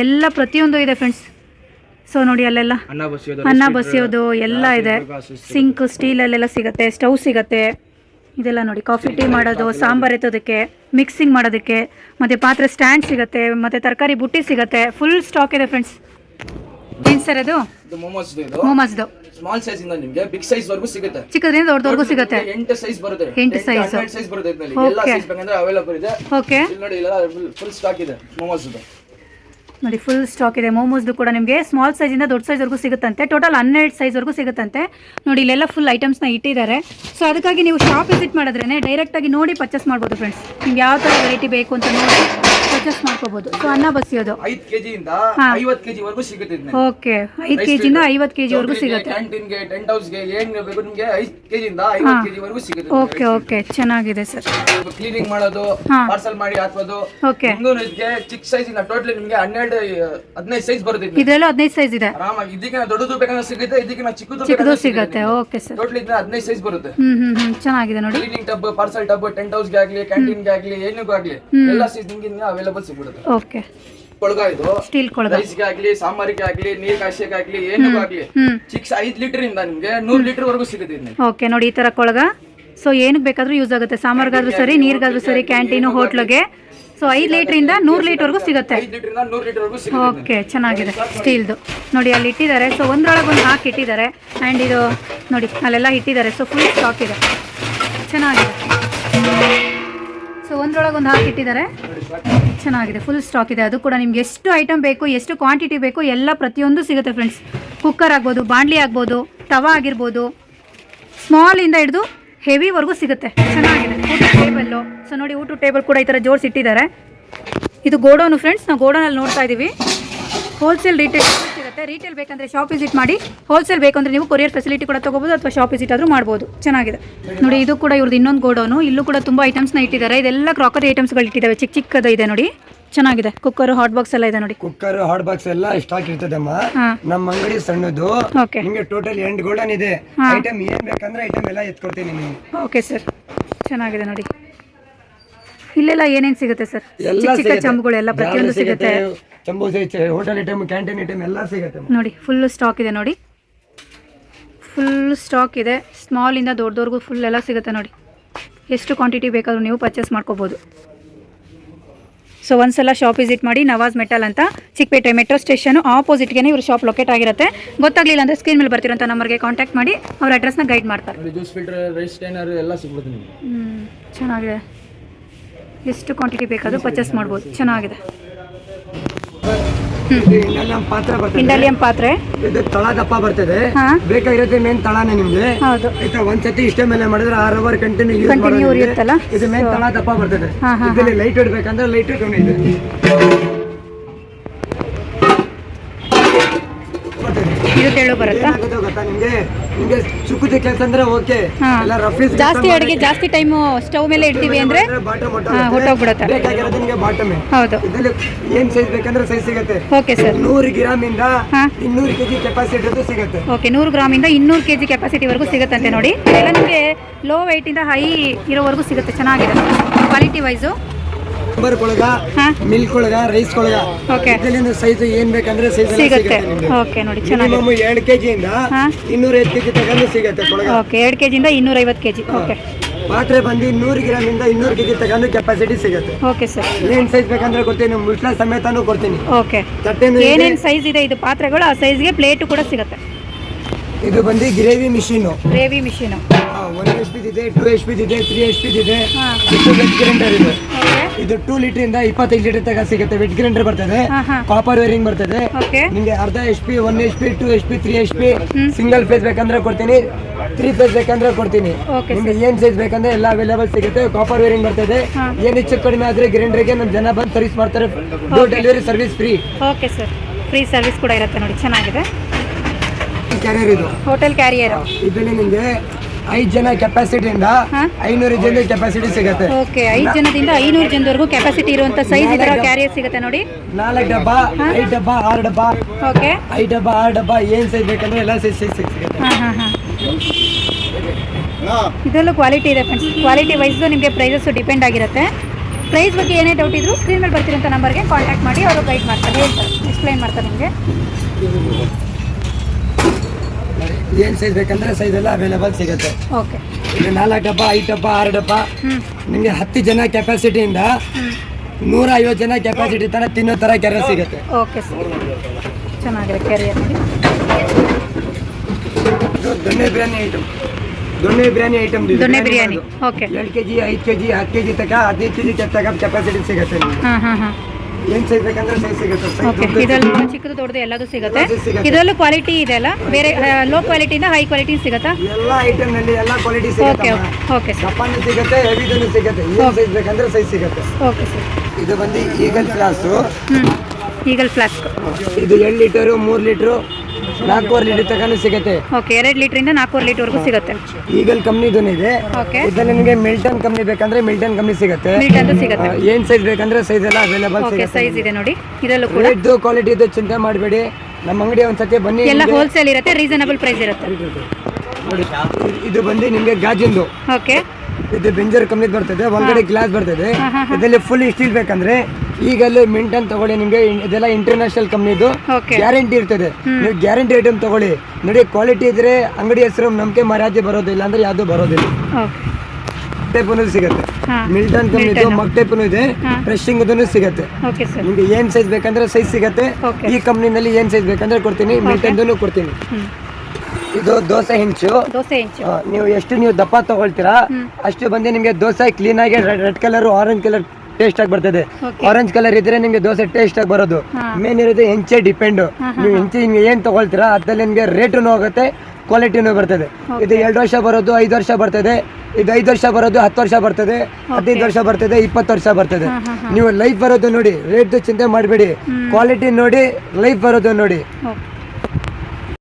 [SPEAKER 1] ಎಲ್ಲ ಪ್ರತಿಯೊಂದು ಇದೆ ಫ್ರೆಂಡ್ಸ್ ಸೊ ನೋಡಿ ಅಲ್ಲೆಲ್ಲ.
[SPEAKER 3] ಅನ್ನ ಬಸಿಯೋದು
[SPEAKER 1] ಎಲ್ಲ ಇದೆ. ಸಿಂಕ್ ಸ್ಟೀಲಲ್ಲೆಲ್ಲ ಸಿಗುತ್ತೆ ಸ್ಟವ್ ಸಿಗುತ್ತೆ. ಇದೆಲ್ಲ ನೋಡಿ ಕಾಫಿ ಟೀ ಮಾಡೋದು ಸಾಂಬಾರ್ ಎತ್ತೋದಕ್ಕೆ ಮಿಕ್ಸಿಂಗ್ ಮಾಡೋದಕ್ಕೆ ಮತ್ತು ಪಾತ್ರೆ ಸ್ಟ್ಯಾಂಡ್ ಸಿಗುತ್ತೆ ಮತ್ತು ತರಕಾರಿ ಬುಟ್ಟಿ ಸಿಗುತ್ತೆ. ಫುಲ್ ಸ್ಟಾಕ್ ಇದೆ ಫ್ರೆಂಡ್ಸ್ ಏನು ಸರ್ ಅದು? ಮೋಮಸ್ದು
[SPEAKER 3] ಸ್ಮಾಲ್ ಸೈಜ್ ಇಂದ ನಿಮಗೆ ಬಿಗ್ ಸೈಜ್ ವರೆಗೂ ಸಿಗುತ್ತೆ.
[SPEAKER 1] ಚಿಕ್ಕದ್ರಿಂದ ದೊಡ್ಡದವರೆಗೂ ಸಿಗುತ್ತೆ.
[SPEAKER 3] ಎಂಟು ಸೈಜ್ ಬರುತ್ತೆ.
[SPEAKER 1] ಎಂಟು ಸೈಜ್
[SPEAKER 3] ಸೈಜ್ ಬರುತ್ತೆ ಇದರಲ್ಲಿ. ಎಲ್ಲ. ಸೈಜ್ ಬೇಕಂದ್ರೆ ಅವೈಲೇಬಲ್ ಇದೆ.
[SPEAKER 1] ಓಕೆ
[SPEAKER 3] ಇಲ್ಲಿ ನೋಡಿ ಇಲ್ಲ ಫುಲ್ ಸ್ಟಾಕ್ ಇದೆ. ಮೋಮೋಸ್
[SPEAKER 1] ನೋಡಿ ಫುಲ್ ಸ್ಟಾಕ್ ಇದೆ. ಮೋಮೋಸ್ದು ಕೂಡ ನಿಮಗೆ ಸ್ಮಾಲ್ ಸೈಜಿಂದ ದೊಡ್ಡ ಸೈಜ್ವರೆಗೂ ಸಿಗುತ್ತಂತೆ. ಟೋಟಲ್ ಹನ್ನೆರಡು ಸೈಜ್ವರೆಗೂ ಸಿಗುತ್ತಂತೆ. ನೋಡಿ ಇಲ್ಲೆಲ್ಲ ಫುಲ್ ಐಟಮ್ಸ್ನ ಇಟ್ಟಿದ್ದಾರೆ. ಸೊ ಅದಕ್ಕಾಗಿ ನೀವು ಶಾಪ್ ವಿಸಿಟ್ ಮಾಡಿದ್ರೇ ಡೈರೆಕ್ಟಾಗಿ ನೋಡಿ ಪರ್ಚೇಸ್ ಮಾಡ್ಬೋದು ಫ್ರೆಂಡ್ಸ್ ನಿಮ್ಗೆ ಯಾವ ಥರ ವೆರೈಟಿ ಬೇಕು ಅಂತ ನೋಡಿ. ಪರ್ಚೇಸ್ ಮಾಡ್ಕೋಬಹುದು ಸೊ ಅನ್ನ ಬಸಿಯೋದು.
[SPEAKER 3] ಐದ್ ಕೆಜಿ ಇಂದ
[SPEAKER 1] ಹಾ.
[SPEAKER 3] ಐವತ್ ಕೆಜಿ ವರೆಗೂ ಸಿಗುತ್ತೆ
[SPEAKER 1] ಓಕೆ ಐದು ಕೆ ಜಿಯಿಂದ ಐವತ್ತು ಕೆ ಜಿವರೆಗೂ ಸಿಗುತ್ತೆ.
[SPEAKER 3] ಕ್ಯಾಂಟೀನ್ಗೆ ಟೆಂಟ್ ಹೌಸ್ಗೆ ಏನ್ ಬೇಕು ನಿಮ್ಗೆ ಐದ್ ಕೆಜಿ ಇಂದ ಐವತ್ ಕೆಜಿ ವರೆಗೂ ಸಿಗುತ್ತೆ
[SPEAKER 1] ಓಕೆ ಓಕೆ ಚೆನ್ನಾಗಿದೆ ಸರ್.
[SPEAKER 3] ಕ್ಲೀನಿಂಗ್ ಮಾಡೋದು. ಪಾರ್ಸಲ್ ಮಾಡಿ ಹಾಕೋದು
[SPEAKER 1] ಓಕೆ
[SPEAKER 3] ಇದಕ್ಕೆ ಚಿಕ್ಕ ಸೈಜ್ ಇಂದ ಟೋಟಲ್ ನಿಮ್ಗೆ ಹನ್ನೆರಡು ಹದಿನೈದು ಸೈಜ್ ಬರುತ್ತೆ.
[SPEAKER 1] ಇದರಲ್ಲೂ. ಹದಿನೈದು ಸೈಜ್ ಇದೆ.
[SPEAKER 3] ಆರಾಮಾಗಿ. ಇದಕ್ಕಿಂತ ದೊಡ್ಡದು ಬೇಕಂದ್ರೆ ಸಿಗುತ್ತೆ ಇದಕ್ಕಿಂತ ಚಿಕ್ಕದು
[SPEAKER 1] ಚಿಕ್ಕದು ಸಿಗುತ್ತೆ ಓಕೆ ಸರ್
[SPEAKER 3] ಟೋಟಲ್ ಇದನ್ನ ಹದಿನೈದು ಸೈಜ್ ಬರುತ್ತೆ.
[SPEAKER 1] ಹ್ಞೂ ಹ್ಞೂ ಚೆನ್ನಾಗಿದೆ ನೋಡಿ.
[SPEAKER 3] Cleaning tub parcel tub tent ಹೌಸ್ಗೆ ಆಗ್ಲಿ ಕ್ಯಾಂಟೀನ್ಗೆ ಆಗ್ಲಿ ಏನಿಗೂ ಆಗ್ಲಿ ಎಲ್ಲ ಸೈಜ್ ನಿಮ್ಗೆ ಅವೈಲೇಬಲ್ ಸಿಗ್ಬಿಡುತ್ತೆ.
[SPEAKER 1] ಓಕೆ
[SPEAKER 3] ಕೊಳಗ ಇದು
[SPEAKER 1] ಸ್ಟೀಲ್ ಕೊಳಗ.
[SPEAKER 3] ರೈಸ್ಗೆ ಆಗ್ಲಿ ಸಾಂಬಾರಿಗೆ ಆಗ್ಲಿ ನೀರ್ ಕಾಯಿಸಕ್ಕೆ ಆಗ್ಲಿ ಏನಕ್ಕೂ ಆಗ್ಲಿ ಚಿಕ್ಕ ಐದ್ ಲೀಟರ್ ಇಂದ ನಿಮ್ಗೆ ನೂರ್ ಲೀಟರ್ ವರೆಗೂ ಸಿಗುತ್ತೆ
[SPEAKER 1] ಓಕೆ ನೋಡಿ ಈ ತರ ಕೊಳಗ. ಸೊ ಏನಕ್ಕೆ ಬೇಕಾದ್ರೂ ಯೂಸ್ ಆಗುತ್ತೆ. ಸಾಂಬಾರ್ಗಾದ್ರೂ ಸರಿ ನೀರಿಗಾದ್ರೂ ಸರಿ ಕ್ಯಾಂಟೀನು ಹೋಟ್ಲಿಗೆ. ಸೊ ಐದು ಲೀಟ್ರಿಂದ ನೂರು
[SPEAKER 3] ಇಂದ ನೂರ್ ಲೀಟರ್ ವರೆಗೂ ಸಿಗುತ್ತೆ
[SPEAKER 1] ಓಕೆ ಚೆನ್ನಾಗಿದೆ. ಸ್ಟೀಲ್ದು ನೋಡಿ ಅಲ್ಲಿ ಇಟ್ಟಿದ್ದಾರೆ. ಸೊ ಒಂದ್ರೊಳಗೆ ಒಂದು ಹಾಕಿ ಇಟ್ಟಿದ್ದಾರೆ. ಆ್ಯಂಡ್ ಇದು ನೋಡಿ ಅಲ್ಲೆಲ್ಲ ಇಟ್ಟಿದ್ದಾರೆ. ಸೊ ಫುಲ್ ಸ್ಟಾಕ್ ಇದೆ. ಚೆನ್ನಾಗಿದೆ. ಸೊ ಒಂದ್ರೊಳಗೆ ಒಂದು ಹಾಕಿಟ್ಟಿದ್ದಾರೆ ಚೆನ್ನಾಗಿದೆ ಫುಲ್ ಸ್ಟಾಕ್ ಇದೆ. ಅದು ಕೂಡ ನಿಮ್ಗೆ ಎಷ್ಟು ಐಟಮ್ ಬೇಕು, ಎಷ್ಟು ಕ್ವಾಂಟಿಟಿ ಬೇಕು, ಎಲ್ಲ ಪ್ರತಿಯೊಂದು ಸಿಗುತ್ತೆ ಫ್ರೆಂಡ್ಸ್ ಕುಕ್ಕರ್ ಆಗ್ಬೋದು ಬಾಂಡ್ಲಿ ಆಗ್ಬೋದು, ತವಾ ಆಗಿರ್ಬೋದು. ಸ್ಮಾಲಿಂದ ಹಿಡಿದು ಹೆವಿವರೆಗೂ ಸಿಗುತ್ತೆ. ಚೆನ್ನಾಗಿದೆ. ಊಟ ಟೇಬಲ್ಲು ಸೊ ನೋಡಿ ಊಟ ಟೇಬಲ್ ಕೂಡ ಈ ಥರ ಜೋಡಿಸಿಟ್ಟಿದ್ದಾರೆ ಇದು ಗೋಡೌನು ಫ್ರೆಂಡ್ಸ್ ನಾವು ಗೋಡೌನಲ್ಲಿ ನೋಡ್ತಾ ಇದ್ದೀವಿ ಹೋಲ್ಸೇಲ್ ರಿಟೇಲ್ ಸಿಗುತ್ತೆ ರೀಟೇಲ್ ಬೇಕಂದ್ರೆ ಶಾಪ್ ವಿಸಿಟ್ ಮಾಡಿ ಹೋಲ್ಸೇಲ್ ಬೇಕಂದ್ರೆ ನೀವು ಕೊರಿಯರ್ ಫೆಸಿಲಿಟಿ ಕೂಡ ತಗೋಬಹುದು ಅಥವಾ ಶಾಪ್ ವಿಸಿಟ್ ಆದರೂ ಮಾಡಬಹುದು ಚೆನ್ನಾಗಿದೆ. ನೋಡಿ ಇದು ಕೂಡ ಇವ್ರದ್ದು ಇನ್ನೊಂದು ಗೋಡೌನು ಇಲ್ಲೂ ಕೂಡ ತುಂಬ ಐಟಮ್ಸ್ನ ಇಟ್ಟಿದ್ದಾರೆ. ಇದೆಲ್ಲ ಕ್ರಾಕರಿ ಐಟಮ್ಸ್ಗಳು ಇಟ್ಟಿದ್ದಾವೆ. ಚಿಕ್ಕ ಚಿಕ್ಕದ ಇದೆ ನೋಡಿ. ಚೆನ್ನಾಗಿದೆ. ಕುಕ್ಕರ್ ಹಾಟ್ ಬಾಕ್ಸ್ ಎಲ್ಲ ಇದೆ ನೋಡಿ.
[SPEAKER 2] ಕುಕ್ಕರ್ ಹಾಟ್ ಬಾಕ್ಸ್ ಎಲ್ಲ ಸ್ಟಾಕ್ ಇರ್ತದಮ್ಮ. ನಮ್ಮ ಅಂಗಡಿ ಸಣ್ಣದು. ನಿಮಗೆ ಟೋಟಲ್ ಎಂಡ್ ಗೋಡನ್ ಇದೆ. ಐಟಮ್ ಏನ್ ಬೇಕಂದ್ರೆ ಐಟಮ್ ಎಲ್ಲ ಎತ್ಕೊಡ್ತೀನಿ
[SPEAKER 1] ಓಕೆ ಸರ್ ಚೆನ್ನಾಗಿದೆ ನೋಡಿ. ಇಲ್ಲೆಲ್ಲ ಏನೇನು ಸಿಗುತ್ತೆ ಸರ್?
[SPEAKER 2] ಎಲ್ಲ
[SPEAKER 1] ಚಿಕ್ಕ ಚಿಕ್ಕ
[SPEAKER 2] ಸಿಗುತ್ತೆ.
[SPEAKER 1] ಚಂಬುಗಳೆಲ್ಲ ಪ್ರತಿಯೊಂದು ಸಿಗುತ್ತೆ
[SPEAKER 2] ಚಂಬು ಹೋಟೆಲ್ ಐಟಮ್ ಕ್ಯಾಂಟೀನ್ ಐಟಮ್ ಎಲ್ಲ ಸಿಗುತ್ತೆ.
[SPEAKER 1] ನೋಡಿ ಫುಲ್ ಸ್ಟಾಕ್ ಇದೆ ನೋಡಿ. ಫುಲ್ ಸ್ಟಾಕ್ ಇದೆ. ಸ್ಮಾಲಿಂದ ದೊಡ್ಡದವ್ರಿಗೂ ಫುಲ್ ಎಲ್ಲ ಸಿಗುತ್ತೆ ನೋಡಿ. ಎಷ್ಟು ಕ್ವಾಂಟಿಟಿ ಬೇಕಾದರೂ ನೀವು ಪರ್ಚೇಸ್ ಮಾಡ್ಕೋಬೋದು. ಸೊ ಒಂದ್ಸಲ ಶಾಪ್ ವಿಸಿಟ್ ಮಾಡಿ ನವಾಜ್ ಮೆಟಲ್ ಅಂತ ಚಿಕ್ಕಪೇಟೆ ಮೆಟ್ರೋ ಸ್ಟೇಷನ್ ಆಪೋಸಿಟ್ಗೆ ಇವ್ರ ಶಾಪ್ ಲೊಕೇಟ್ ಆಗಿರುತ್ತೆ. ಗೊತ್ತಾಗಲಿಲ್ಲ ಅಂದರೆ ಸ್ಕ್ರೀನ್ ಮೇಲೆ ಬರ್ತಿರೋಂಥ ನಂಬರ್ಗೆ ಕಾಂಟ್ಯಾಕ್ಟ್ ಮಾಡಿ ಅವ್ರ ಅಡ್ರೆಸ್ನ ಗೈಡ್ ಮಾಡ್ತಾರೆ.
[SPEAKER 3] ನೋಡಿ ಜ್ಯೂಸ್ ಫಿಲ್ಟರ್ ರೈಸ್ ಸ್ಟೈನರ್ ಎಲ್ಲ ಸಿಗ್ಬೋದು ನಿಮಗೆ.
[SPEAKER 1] ಹ್ಮ್, ಚೆನ್ನಾಗಿದೆ. ಎಷ್ಟು ಕ್ವಾಂಟಿಟಿ ಬೇಕಾದರೂ ಪರ್ಚೇಸ್ ಮಾಡ್ಬೋದು. ಚೆನ್ನಾಗಿದೆ. ಇಂಡಾಲಿಯಂ ಪಾತ್ರೆ
[SPEAKER 2] ಇದು ತಳ ದಪ್ಪ ಬರ್ತದೆ. ಬೇಕಾಗಿರೋದೇ ಮೇನ್ ತಳನೇ ನಿಮ್ಗೆ. ಆಯ್ತಾ ಒಂದ್ಸತಿ ಇಷ್ಟೇ ಮೇಲೆ ಮಾಡಿದ್ರೆ ಆರ್ ಅವರ್ ಕಂಟಿನ್ಯೂ ಯೂಸ್
[SPEAKER 1] Continue ಉರಿಯುತ್ತಲ್ಲ?
[SPEAKER 2] ಇದು ಮೇನ್ ತಳ ದಪ್ಪ ಬರ್ತದೆ. ಇದರಲ್ಲಿ ಲೈಟ್ ಇಡ್ಬೇಕಂದ್ರೆ ಲೈಟ್ ಇಟ್ಕೊಂಡು ಇದೆ.
[SPEAKER 1] ಇದು ತೆಳು ಬರುತ್ತಾ
[SPEAKER 2] ಗೊತ್ತಾ ನಿಮ್ಗೆ? ನಿಮ್ಗೆ ಚುಕ್ಕುದಿ ಕೆಲಸ ಅಂದ್ರೆ ಓಕೆ ಎಲ್ಲ ರಫೀಸ್
[SPEAKER 1] ಜಾಸ್ತಿ ಅಡುಗೆ ಜಾಸ್ತಿ ಟೈಮು ಸ್ಟವ್ ಮೇಲೆ ಇಡ್ತೀವಿ ಅಂದ್ರೆ
[SPEAKER 2] ಬಾಟಮ್
[SPEAKER 1] ಹಾ, ಹೊರ್ಟೋಗ್ಬಿಡುತ್ತೆ.
[SPEAKER 2] ಬೇಕಾಗಿರೋದು ನಿಮ್ಗೆ ಬಾಟಮ್.
[SPEAKER 1] ಹೌದು.
[SPEAKER 2] ಇದರಲ್ಲಿ ಏನ್ ಸೈಜ್ ಬೇಕಂದ್ರೆ ಸೈಜ್ ಸಿಗುತ್ತೆ.
[SPEAKER 1] ಓಕೆ ಸರ್
[SPEAKER 2] ನೂರು ಗ್ರಾಮ್ ಇಂದ
[SPEAKER 1] ಹಾ.
[SPEAKER 2] ಇನ್ನೂರು ಕೆಜಿ ಕೆಪಾಸಿಟಿ ಸಿಗುತ್ತೆ.
[SPEAKER 1] ಓಕೆ ನೂರು ಗ್ರಾಮಿಂದ ಇನ್ನೂರು ಕೆಜಿ ಕೆಪಾಸಿಟಿವರೆಗೂ ಸಿಗುತ್ತಂತೆ ನೋಡಿ. ಎಲ್ಲ ನಿಮಗೆ ಲೋ ವೆಯ್ಟಿಂದ ಹೈ ಇರೋವರೆಗೂ ಸಿಗುತ್ತೆ ಚೆನ್ನಾಗಿದೆ. ಕ್ವಾಲಿಟಿ ವೈಸು
[SPEAKER 2] ನಂಬರ್ ಕೊಳಗ. ಮಿಲ್ಕ್ ಒಳಗ ರೈಸ್ ಕೊಳಗ. ಇದರಿಂದ ಸೈಜ್ ಏನ್ ಬೇಕಂದ್ರೆ ಸೈಜ್
[SPEAKER 1] ಸಿಗುತ್ತೆ. ಓಕೆ ನೋಡಿ ಚೆನ್ನಾಗಿ
[SPEAKER 2] ಮಿನಿಮಮ್ ಎರಡು ಕೆಜಿ ಇಂದ. ಇನ್ನೂರ ಐದು ಕೆಜಿ ತಗೊಂಡು ಸಿಗುತ್ತೆ ಕೊಳಗ.
[SPEAKER 1] ಓಕೆ ಎರಡು ಕೆಜಿ ಇಂದ ಇನ್ನೂರೈವತ್ತು ಕೆಜಿ. ಓಕೆ.
[SPEAKER 2] ಪಾತ್ರೆ ಬಂದು ನೂರು ಗ್ರಾಮ್ ಇಂದ ಇನ್ನೂರು ಕೆಜಿ ತಗೊಂಡು ಕೆಪಾಸಿಟಿ ಸಿಗುತ್ತೆ.
[SPEAKER 1] Okay sir.
[SPEAKER 2] ಏನ್ ಸೈಜ್ ಬೇಕಂದ್ರೆ ಕೊಡ್ತೀನಿ ಮುಟ್ಲ ಸಮೇತನೂ ಕೊಡ್ತೀನಿ.
[SPEAKER 1] ಓಕೆ. ಏನೇನು ಸೈಜ್ ಇದೆ ಇದು ಪಾತ್ರೆಗಳು ಆ ಸೈಜ್ಗೆ ಪ್ಲೇಟ್ ಕೂಡ ಸಿಗುತ್ತೆ.
[SPEAKER 2] ಇದು ಬಂದು gravy machine
[SPEAKER 1] gravy machine
[SPEAKER 2] one H P ಇದೆ ಟೂ ಎಚ್ ಪಿ ಇದೆ ತ್ರೀ ಎಚ್ ಪಿ ಇದೆ. ಗ್ರೈಂಡರ್ ಇದೆ. ಇದು ಟೂ ಲೀಟರ್ ಇಂದ ಇಪ್ಪತ್ತೈದು ಲೀಟರ್ ತಗ ಸಿಗುತ್ತೆ. ವೆಟ್ ಗ್ರೈಂಡರ್ ಬರ್ತದೆ. ಕಾಪರ್ ವೇರಿಂಗ್ ಬರ್ತದೆ. ನಿಮ್ಗೆ ಅರ್ಧ H P one H P two H P three H P single phase ಬೇಕಂದ್ರೆ ಕೊಡ್ತೀನಿ. ತ್ರೀ ಫೇಸ್ ಬೇಕಂದ್ರೆ ಕೊಡ್ತೀನಿ. ನಿಮ್ಗೆ ಏನ್ ಸೈಜ್ ಬೇಕಂದ್ರೆ ಎಲ್ಲ ಅವೈಲೇಬಲ್ ಸಿಗುತ್ತೆ. ಕಾಪರ್ ವೇರಿಂಗ್ ಬರ್ತದೆ. ಏನ್ ಹೆಚ್ಚು ಕಡಿಮೆ ಆದ್ರೆ ಗ್ರೈಂಡರ್ಗೆ ನಮ್ ಜನ ಬಂದು ಸರ್ವಿಸ್ ಮಾಡ್ತಾರೆ. Door delivery service free
[SPEAKER 1] okay sir free service ಕೂಡ ಇರುತ್ತೆ ನೋಡಿ. ಚೆನ್ನಾಗಿದೆ.
[SPEAKER 2] ಕ್ಯಾರಿಯರ್ ಇದು.
[SPEAKER 1] ಹೋಟೆಲ್ ಕ್ಯಾರಿಯರ್
[SPEAKER 2] ಇದರಲ್ಲಿ ನಿಮ್ಗೆ ಐದು ಜನ ಕೆಪಾಸಿಟಿಯಿಂದ. ಐನೂರು ಜನ ಕೆಪಾಸಿಟಿ ಸಿಗುತ್ತೆ.
[SPEAKER 1] ಓಕೆ ಐದು ಜನದಿಂದ ಐನೂರು ಜನವರೆಗೂ ಕೆಪಾಸಿಟಿ ಇರುವಂತ ಸೈಜ್ ಇದರ ಕ್ಯಾರಿಯರ್ ಸಿಗುತ್ತೆ ನೋಡಿ.
[SPEAKER 2] ನಾಲ್ಕು ಡಬ್ಬ ಐದು ಡಬ್ಬ ಆರು ಡಬ್ಬಾ.
[SPEAKER 1] ಓಕೆ
[SPEAKER 2] ಐದು ಡಬ್ಬ ಆರು ಡಬ್ಬ ಏನು ಸೈಜ್ ಬೇಕಂದ್ರೆ ಎಲ್ಲ ಸೈಜ್ ಸೈಜ್ ಸಿಗುತ್ತೆ.
[SPEAKER 1] ಹಾಂ ಹಾಂ ಹಾಂ. ಇದರಲ್ಲೂ ಕ್ವಾಲಿಟಿ ಇದೆ ಫ್ರೆಂಡ್ಸ್ ಕ್ವಾಲಿಟಿ ವೈಸು ನಿಮಗೆ ಪ್ರೈಸಸ್ಸು ಡಿಪೆಂಡ್ ಆಗಿರುತ್ತೆ. ಪ್ರೈಸ್ ಬಗ್ಗೆ ಏನೇ ಡೌಟ್ ಇದ್ರು ಸ್ಕ್ರೀನ್ ಮೇಲೆ ಬರ್ತಿರೋಂಥ ನಂಬರ್ಗೆ ಕಾಂಟ್ಯಾಕ್ಟ್ ಮಾಡಿ ಅವರು ಗೈಡ್ ಮಾಡ್ತಾರೆ. ಹೇಳ್ತಾರೆ ಎಕ್ಸ್ಪ್ಲೈನ್ ಮಾಡ್ತಾರೆ ನಿಮಗೆ.
[SPEAKER 2] ಏನ್ ಸೈಜ್ ಬೇಕಂದ್ರೆ ಸೈಜ್ ಎಲ್ಲ ಅವೈಲೇಬಲ್ ಸಿಗುತ್ತೆ.
[SPEAKER 1] ಓಕೆ
[SPEAKER 2] ಈಗ ನಾಲ್ಕು ಡಬ್ಬ ಐದು ಡಬ್ಬ ಆರು ಡಬ್ಬ. ನಿಮಗೆ ಹತ್ತು ಜನ ಕೆಪಾಸಿಟಿಯಿಂದ
[SPEAKER 1] ಇಂದ
[SPEAKER 2] ನೂರ ಐವತ್ತು ಜನ ಕೆಪಾಸಿಟಿ ತರ ತಿನ್ನೋ ತರ ಕೆರೆ ಸಿಗುತ್ತೆ.
[SPEAKER 1] ಓಕೆ ಸರ್ ಚೆನ್ನಾಗಿದೆ
[SPEAKER 2] ಇದು ದೊಣ್ಣೆ ಬಿರಿಯಾನಿ ಐಟಮ್ ದೊಣ್ಣೆ ಬಿರಿಯಾನಿ ಐಟಮ್
[SPEAKER 1] ದೊಣ್ಣೆ ಬಿರಿಯಾನಿ ಓಕೆ
[SPEAKER 2] ಎರಡು ಕೆ ಜಿ ಐದು ಕೆ ಜಿ ಹತ್ತು ಕೆ ಜಿ ತಕ ಹದಿನೈದು ಕೆ ಜಿ ತನಕ ಕೆಪಾಸಿಟಿ ಸಿಗುತ್ತೆ
[SPEAKER 1] ಹಾಂ ಹಾಂ ಹಾಂ
[SPEAKER 2] ಏನ್ ಬೇಕಂದ್ರೆ ಸೈಜ್ ಸಿಗುತ್ತೆ.
[SPEAKER 1] ಓಕೆ ಇದರಲ್ಲಿ ಚಿಕ್ಕದು ದೊಡ್ಡದು ಎಲ್ಲದೂ ಸಿಗುತ್ತೆ. ಇದರಲ್ಲೂ ಕ್ವಾಲಿಟಿ ಇದೆ ಅಲ್ಲ? ಬೇರೆ ಲೋ ಕ್ವಾಲಿಟಿಯಿಂದ ಹೈ ಕ್ವಾಲಿಟಿ ಸಿಗುತ್ತಾ?
[SPEAKER 2] ಎಲ್ಲ ಐಟಮ್ನಲ್ಲಿ ಎಲ್ಲ ಕ್ವಾಲಿಟಿ ಸಿಗುತ್ತೆ
[SPEAKER 1] ಓಕೆ ಓಕೆ ಸರ್
[SPEAKER 2] ದಪ್ಪನೂ ಸಿಗುತ್ತೆ ಹೆವಿದೂ ಸಿಗುತ್ತೆ. ಏನ್ ಸೈಜ್ ಬೇಕಂದ್ರೆ ಸೈಜ್ ಸಿಗುತ್ತೆ.
[SPEAKER 1] ಓಕೆ ಸರ್
[SPEAKER 2] ಇದು ಬಂದು ಈಗಲ್ ಫ್ಲಾಸ್ಕು
[SPEAKER 1] ಹ್ಞೂ ಈಗಲ್ ಫ್ಲಾಸ್ಕ್
[SPEAKER 2] ಇದು ಎರಡು ಲೀಟರು ಮೂರು ಲೀಟ್ರು ನಾಲ್ಕೂವರೆ ಲೀಟರ್ ತಗೊಂಡು ಸಿಗುತ್ತೆ.
[SPEAKER 1] ಓಕೆ ಎರಡು ಲೀಟ್ರಿಂದ ನಾಲ್ಕೂವರೆ ಲೀಟ್ರ್ವರೆಗೂ ಸಿಗುತ್ತೆ.
[SPEAKER 2] ಈಗಲ್ ಕಂಪ್ನಿ ಇದೆ.
[SPEAKER 1] ಓಕೆ
[SPEAKER 2] ಇದರಲ್ಲಿ ನಿಮಗೆ ಮಿಲ್ಟನ್ ಕಂಪ್ನಿ ಬೇಕಂದ್ರೆ ಮಿಲ್ಟನ್ ಕಂಪ್ನಿ ಸಿಗುತ್ತೆ.
[SPEAKER 1] ಸಿಗುತ್ತೆ.
[SPEAKER 2] ಏನ್ ಸೈಜ್ ಬೇಕಂದ್ರೆ ಸೈಜ್ ಎಲ್ಲ ಅವೈಲೇಬಲ್
[SPEAKER 1] ಓಕೆ
[SPEAKER 2] ಸಿಗುತ್ತೆ
[SPEAKER 1] ಸೈಜ್ ಇದೆ ನೋಡಿ. ಇದರಲ್ಲೂ ಕೂಡ
[SPEAKER 2] ಕ್ವಾಲಿಟಿ ಇದೆ ಚಿಂತೆ ಮಾಡಬೇಡಿ. ನಮ್ಮ ಅಂಗಡಿ ಒಂದ್ಸತಿ ಬನ್ನಿ
[SPEAKER 1] ಎಲ್ಲ
[SPEAKER 2] ನಿಮ್ಗೆ-
[SPEAKER 1] ಹೋಲ್ಸೇಲ್ ಇರುತ್ತೆ ರೀಸನಬಲ್ ಪ್ರೈಸ್ ಇರುತ್ತೆ.
[SPEAKER 2] ನೋಡಿ ಇದು ಬಂದು ನಿಮಗೆ ಗಾಜಿಂದು.
[SPEAKER 1] ಓಕೆ
[SPEAKER 2] ಇದು ಬೆಂಜರ್ ಕಂಪ್ನಿ ಬರ್ತದೆ. ಒಳಗಡೆ ಗ್ಲಾಸ್ ಬರ್ತದೆ. ಇದರಲ್ಲಿ ಫುಲ್ ಸ್ಟೀಲ್ ಬೇಕಂದ್ರೆ ಈಗಲೂ ಮಿಂಟನ್ ತಗೊಳ್ಳಿ ನಿಮಗೆ. ಇದೆಲ್ಲ ಇಂಟರ್ನ್ಯಾಷನಲ್ ಕಂಪ್ನಿದು ಗ್ಯಾರಂಟಿ ಇರ್ತದೆ. ನೀವು ಗ್ಯಾರಂಟಿ ಐಟಮ್ ತಗೊಳ್ಳಿ. ನೋಡಿ ಕ್ವಾಲಿಟಿ ಇದ್ರೆ ಅಂಗಡಿ ಹೆಸರು ನಂಬಿಕೆ ಮರ್ಯಾದೆ ಬರೋದಿಲ್ಲ ಅಂದ್ರೆ ಯಾವ್ದು ಬರೋದಿಲ್ಲ. ಟೇಪನು ಸಿಗುತ್ತೆ. ಮಿಲ್ಟನ್ ಕಂಪ್ನಿದು ಮಗ್ ಟೇಪನು ಇದೆ. ಫ್ರೆಶಿಂಗ್ ಸಿಗುತ್ತೆ. ನಿಮ್ಗೆ ಏನ್ ಸೈಜ್ ಬೇಕಂದ್ರೆ ಸೈಜ್ ಸಿಗುತ್ತೆ. ಈ ಕಂಪ್ನಿನಲ್ಲಿ ಏನ್ ಸೈಜ್ ಬೇಕಂದ್ರೆ ಕೊಡ್ತೀನಿ. ಮಿಲ್ಟನ್ದು ಕೊಡ್ತೀನಿ. ಇದು ದೋಸೆ ಹಿಂಚು.
[SPEAKER 1] ದೋಸೆ ಇಂಚು
[SPEAKER 2] ಆ, ನೀವು ಎಷ್ಟು ನೀವು ದಪ್ಪ ತಗೊಳ್ತೀರಾ ಅಷ್ಟು ಬಂದು ನಿಮಗೆ ದೋಸೆ ಕ್ಲೀನ್ ಆಗಿ red colour orange colour taste ಆಗಿ ಬರ್ತದೆ.
[SPEAKER 1] Okay.
[SPEAKER 2] ಆರೆಂಜ್ ಕಲರ್ ಇದ್ರೆ ನಿಮಗೆ ದೋಸೆ ಟೇಸ್ಟ್ ಆಗಿ ಬರೋದು.
[SPEAKER 1] ಹಾ.
[SPEAKER 2] ಮೇನ್ ಇರೋದು ಹೆಂಚೆ ಡಿಪೆಂಡ್ ನೀವು ಹೆಂಚೆ ನಿಮ್ಗೆ ಏನ್ ತಗೊಳ್ತೀರಾ ಅದ್ರಲ್ಲಿ ನಿಮಗೆ ರೇಟುನು ಹೋಗುತ್ತೆ ಕ್ವಾಲಿಟಿನೂ ಬರ್ತದೆ. ಇದು ಎರಡು ವರ್ಷ ಬರೋದು ಐದು ವರ್ಷ ಬರ್ತದೆ ಇದು ಐದು ವರ್ಷ ಬರೋದು ಹತ್ತು ವರ್ಷ ಬರ್ತದೆ ಹದಿನೈದು ವರ್ಷ ಬರ್ತದೆ ಇಪ್ಪತ್ತು ವರ್ಷ ಬರ್ತದೆ.
[SPEAKER 1] ಹಾ, ಹಾ,
[SPEAKER 2] ನೀವು ಲೈಫ್ ಬರೋದು ನೋಡಿ ರೇಟ್ ಚಿಂತೆ ಮಾಡಬೇಡಿ. ಕ್ವಾಲಿಟಿ ನೋಡಿ ಲೈಫ್ ಬರೋದು ನೋಡಿ.
[SPEAKER 1] ಓಕೆ